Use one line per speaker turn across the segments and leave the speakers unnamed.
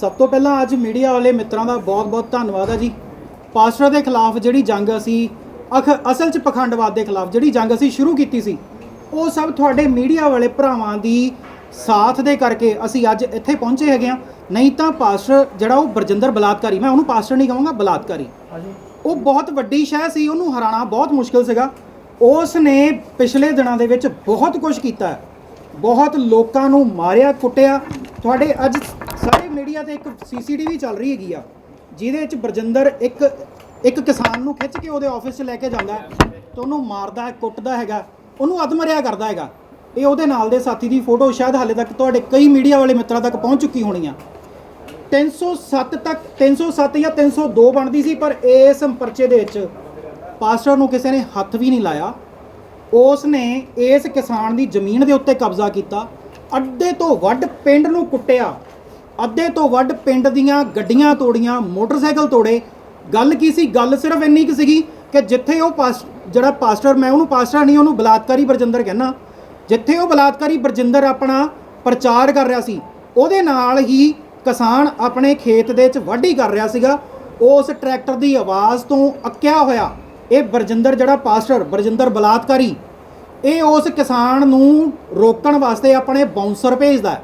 ਸਭ ਤੋਂ ਪਹਿਲਾਂ ਅੱਜ ਮੀਡੀਆ ਵਾਲੇ ਮਿੱਤਰਾਂ ਦਾ ਬਹੁਤ-ਬਹੁਤ ਧੰਨਵਾਦ ਹੈ ਜੀ। ਪਾਸਟਰ ਦੇ ਖਿਲਾਫ ਜਿਹੜੀ ਜੰਗ ਅਸੀਂ ਅਖ ਅਸਲ 'ਚ ਪਖੰਡਵਾਦ ਦੇ ਖਿਲਾਫ ਜਿਹੜੀ ਜੰਗ ਅਸੀਂ ਸ਼ੁਰੂ ਕੀਤੀ ਸੀ ਉਹ ਸਭ ਤੁਹਾਡੇ ਮੀਡੀਆ ਵਾਲੇ ਭਰਾਵਾਂ ਦੀ ਸਾਥ ਦੇ ਕਰਕੇ ਅਸੀਂ ਅੱਜ ਇੱਥੇ ਪਹੁੰਚੇ ਹੈਗੇ ਆ। ਨਹੀਂ ਤਾਂ ਪਾਸਟਰ ਜਿਹੜਾ ਉਹ ਬਰਜਿੰਦਰ ਬਲਾਤਕਾਰੀ ਮੈਂ ਉਹਨੂੰ ਪਾਸਟਰ ਨਹੀਂ ਕਹਾਂਗਾ ਬਲਾਤਕਾਰੀ। ਉਹ ਬਹੁਤ ਵੱਡੀ ਸ਼ਹਿ ਸੀ ਉਹਨੂੰ ਹਰਾਣਾ ਬਹੁਤ ਮੁਸ਼ਕਲ ਸੀਗਾ। ਉਸ ਨੇ ਪਿਛਲੇ ਦਿਨਾਂ ਦੇ ਵਿੱਚ ਬਹੁਤ ਕੁਝ ਕੀਤਾ। ਬਹੁਤ ਲੋਕਾਂ ਨੂੰ ਮਾਰਿਆ ਕੁੱਟਿਆ। ਤੁਹਾਡੇ ਅੱਜ ਸਾਰੇ ਮੀਡੀਆ ਤੇ ਇੱਕ ਸੀਸੀਟੀਵੀ ਚੱਲ ਰਹੀ ਹੈਗੀ ਆ, ਜਿਹਦੇ ਵਿੱਚ ਬਰਜਿੰਦਰ ਇੱਕ ਇੱਕ ਕਿਸਾਨ ਨੂੰ ਖਿੱਚ ਕੇ ਉਹਦੇ ਆਫਿਸ 'ਚ ਲੈ ਕੇ ਜਾਂਦਾ ਤੇ ਉਹਨੂੰ ਮਾਰਦਾ ਹੈ, ਕੁੱਟਦਾ ਹੈਗਾ, ਉਹਨੂੰ ਅਧਮਰਿਆ ਕਰਦਾ ਹੈਗਾ। ਇਹ ਉਹਦੇ ਨਾਲ ਦੇ ਸਾਥੀ ਦੀ ਫੋਟੋ ਸ਼ਾਇਦ ਹਾਲੇ ਤੱਕ ਤੁਹਾਡੇ ਕਈ ਮੀਡੀਆ ਵਾਲੇ ਮਿੱਤਰਾਂ ਤੱਕ ਪਹੁੰਚ ਚੁੱਕੀ ਹੋਣੀ ਆ। 307 ਤੱਕ 307 ਜਾਂ 302 ਬਣਦੀ ਸੀ, ਪਰ ਇਸ ਪਰਚੇ ਦੇ ਵਿੱਚ ਪਾਸਟਰ ਨੂੰ ਕਿਸੇ ਨੇ ਹੱਥ ਵੀ ਨਹੀਂ ਲਾਇਆ। ਉਸ ਨੇ ਇਸ ਕਿਸਾਨ ਦੀ ਜ਼ਮੀਨ ਦੇ ਉੱਤੇ ਕਬਜ਼ਾ ਕੀਤਾ, ਅੱਡੇ ਤੋਂ ਵੱਧ ਪਿੰਡ ਨੂੰ ਕੁੱਟਿਆ। ਅੱਧੇ ਤੋਂ ਵੱਧ ਪਿੰਡ ਦੀਆਂ ਗੱਡੀਆਂ ਤੋੜੀਆਂ, ਮੋਟਰਸਾਈਕਲ ਤੋੜੇ। ਗੱਲ ਕੀ ਸੀ? ਗੱਲ ਸਿਰਫ ਇੰਨੀ ਕਿ ਸੀਗੀ ਕਿ ਜਿੱਥੇ ਉਹ ਪਾਸ, ਜਿਹੜਾ ਪਾਸਟਰ, ਮੈਂ ਉਹਨੂੰ ਪਾਸਟਰ ਨਹੀਂ, ਉਹਨੂੰ ਬਲਾਤਕਾਰੀ ਬਰਜਿੰਦਰ ਕਹਿੰਦਾ। ਜਿੱਥੇ ਉਹ ਬਲਾਤਕਾਰੀ ਬਰਜਿੰਦਰ ਆਪਣਾ ਪ੍ਰਚਾਰ ਕਰ ਰਿਹਾ ਸੀ, ਉਹਦੇ ਨਾਲ ਹੀ ਕਿਸਾਨ ਆਪਣੇ ਖੇਤ ਦੇ ਵਿੱਚ ਵਾਢੀ ਕਰ ਰਿਹਾ ਸੀਗਾ। ਉਸ ਟਰੈਕਟਰ ਦੀ ਆਵਾਜ਼ ਤੋਂ ਅੱਕਿਆ ਹੋਇਆ ਇਹ ਬਰਜਿੰਦਰ ਜਿਹੜਾ ਪਾਸਟਰ ਬਰਜਿੰਦਰ ਬਲਾਤਕਾਰੀ, ਇਹ ਉਸ ਕਿਸਾਨ ਨੂੰ ਰੋਕਣ ਵਾਸਤੇ ਆਪਣੇ ਬਾਉਂਸਰ ਭੇਜਦਾ ਹੈ।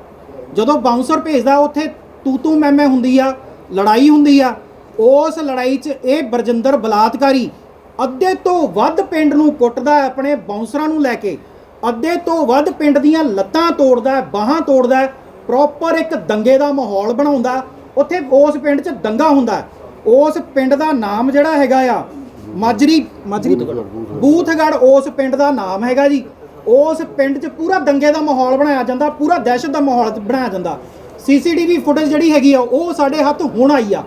ਜਦੋਂ ਬਾਉਂਸਰ ਭੇਜਦਾ, ਉੱਥੇ ਤੂ ਤੂ ਮੈਂ ਮੈਂ ਹੁੰਦੀ ਆ, ਲੜਾਈ ਹੁੰਦੀ ਆ, ਉਸ ਲੜਾਈ 'ਚ ਇਹ ਬਰਜਿੰਦਰ ਬਲਾਤਕਾਰੀ ਅੱਧੇ ਤੋਂ ਵੱਧ ਪਿੰਡ ਨੂੰ ਕੁੱਟਦਾ ਆਪਣੇ ਬਾਉਂਸਰਾਂ ਨੂੰ ਲੈ ਕੇ। ਅੱਧੇ ਤੋਂ ਵੱਧ ਪਿੰਡ ਦੀਆਂ ਲੱਤਾਂ ਤੋੜਦਾ ਹੈ, ਬਾਹਾਂ ਤੋੜਦਾ ਪ੍ਰੋਪਰ ਇੱਕ ਦੰਗੇ ਦਾ ਮਾਹੌਲ ਬਣਾਉਂਦਾ ਉੱਥੇ ਉਸ ਪਿੰਡ 'ਚ ਦੰਗਾ ਹੁੰਦਾ ਉਸ ਪਿੰਡ ਦਾ ਨਾਮ ਜਿਹੜਾ ਹੈਗਾ ਆ, ਮਾਜਰੀ ਮਾਜਰੀ ਬੂਥਗੜ ਉਸ ਪਿੰਡ ਦਾ ਨਾਮ ਹੈਗਾ ਜੀ। ਉਸ ਪਿੰਡ 'ਚ ਪੂਰਾ ਦੰਗੇ ਦਾ ਮਾਹੌਲ ਬਣਾਇਆ ਜਾਂਦਾ, ਪੂਰਾ ਦਹਿਸ਼ਤ ਦਾ ਮਾਹੌਲ ਬਣਾਇਆ ਜਾਂਦਾ। ਸੀਸੀਟੀਵੀ ਫੁਟੇਜ ਜਿਹੜੀ ਹੈਗੀ ਆ, ਉਹ ਸਾਡੇ ਹੱਥ ਹੁਣ ਆਈ ਆ।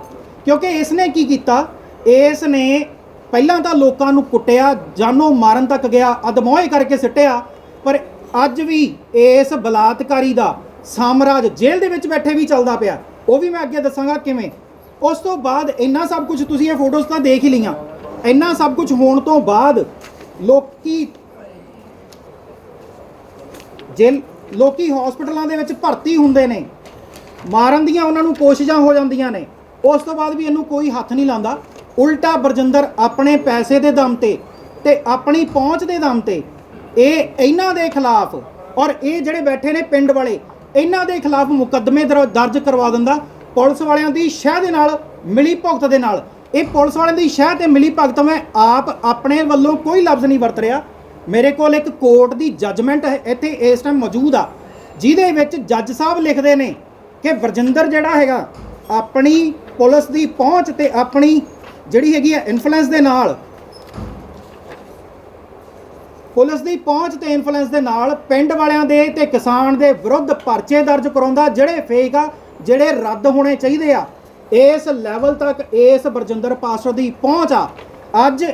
ਕਿਉਂਕਿ ਇਸ ਨੇ ਕੀ ਕੀਤਾ? ਇਸ ਨੇ ਪਹਿਲਾਂ ਤਾਂ ਲੋਕਾਂ ਨੂੰ ਕੁੱਟਿਆ, ਜਾਨੋਂ ਮਾਰਨ ਤੱਕ ਗਿਆ, ਅਦਮੋਏ ਕਰਕੇ ਸਿੱਟਿਆ। ਪਰ ਅੱਜ ਵੀ ਇਸ ਬਲਾਤਕਾਰੀ ਦਾ ਸਾਮਰਾਜ ਜੇਲ੍ਹ ਦੇ ਵਿੱਚ ਬੈਠੇ ਵੀ ਚੱਲਦਾ ਪਿਆ। ਉਹ ਵੀ ਮੈਂ ਅੱਗੇ ਦੱਸਾਂਗਾ ਕਿਵੇਂ। ਉਸ ਤੋਂ ਬਾਅਦ ਇੰਨਾ ਸਭ ਕੁਝ ਤੁਸੀਂ ਇਹ ਫੋਟੋਜ਼ ਤਾਂ ਦੇਖ ਹੀ ਲਈਆਂ। ਇੰਨਾ ਸਭ ਕੁਝ ਹੋਣ ਤੋਂ ਬਾਅਦ ਲੋਕੀ ਜੇ ਲੋਕੀ ਹਸਪੀਟਲਾਂ ਦੇ ਵਿੱਚ ਭਰਤੀ ਹੁੰਦੇ ਨੇ, ਮਾਰਨ ਦੀਆਂ ਉਹਨਾਂ ਨੂੰ ਕੋਸ਼ਿਸ਼ਾਂ ਹੋ ਜਾਂਦੀਆਂ ਨੇ, ਉਸ ਤੋਂ ਬਾਅਦ ਵੀ ਇਹਨੂੰ ਕੋਈ ਹੱਥ ਨਹੀਂ ਲਾਉਂਦਾ। ਉਲਟਾ ਬਰਜਿੰਦਰ ਆਪਣੇ ਪੈਸੇ ਦੇ ਦਮ ਤੇ ਤੇ ਆਪਣੀ ਪਹੁੰਚ ਦੇ ਦਮ ਤੇ ਇਹ ਇਹਨਾਂ ਦੇ ਖਿਲਾਫ ਔਰ ਇਹ ਜਿਹੜੇ ਬੈਠੇ ਨੇ ਪਿੰਡ ਵਾਲੇ, ਇਹਨਾਂ ਦੇ ਖਿਲਾਫ ਮੁਕੱਦਮੇ ਦਰ- ਦਰਜ ਕਰਵਾ ਦਿੰਦਾ। ਪੁਲਿਸ ਵਾਲਿਆਂ ਦੀ ਸ਼ਹਿ ਦੇ ਨਾਲ ਮਿਲੀ ਭੁਗਤ ਦੇ ਨਾਲ। ਇਹ ਪੁਲਿਸ ਵਾਲਿਆਂ ਦੀ ਸ਼ਹਿ ਤੇ ਮਿਲੀ ਭਗਤ ਮੈਂ ਆਪ ਆਪਣੇ ਵੱਲੋਂ ਕੋਈ ਲਫ਼ਜ਼ ਨਹੀਂ ਵਰਤ ਰਿਹਾ। ਮੇਰੇ ਕੋਲ ਇੱਕ ਕੋਰਟ ਦੀ ਜੱਜਮੈਂਟ ਇੱਥੇ ਇਸ ਟਾਈਮ ਮੌਜੂਦ ਆ। ਜਿਹਦੇ ਵਿੱਚ ਜੱਜ ਸਾਹਿਬ ਲਿਖਦੇ ਨੇ ਕਿ ਵਰਜਿੰਦਰ ਜਿਹੜਾ ਹੈਗਾ, ਆਪਣੀ ਪੁਲਿਸ ਦੀ ਪਹੁੰਚ ਤੇ ਆਪਣੀ ਜਿਹੜੀ ਹੈਗੀ ਆ ਇਨਫਲੂਐਂਸ ਦੇ ਨਾਲ, ਪੁਲਿਸ ਦੀ ਪਹੁੰਚ ਤੇ ਇਨਫਲੂਐਂਸ ਦੇ ਨਾਲ ਪਿੰਡ ਵਾਲਿਆਂ ਦੇ ਤੇ ਕਿਸਾਨ ਦੇ ਵਿਰੁੱਧ ਪਰਚੇ ਦਰਜ ਕਰਾਉਂਦਾ, ਜਿਹੜੇ ਫੇਕ ਆ, ਜਿਹੜੇ ਰੱਦ ਹੋਣੇ ਚਾਹੀਦੇ ਆ। ਇਸ ਲੈਵਲ ਤੱਕ ਇਸ ਬਰਜਿੰਦਰ ਪਾਸਟਰ ਦੀ ਪਹੁੰਚ ਆ। ਅੱਜ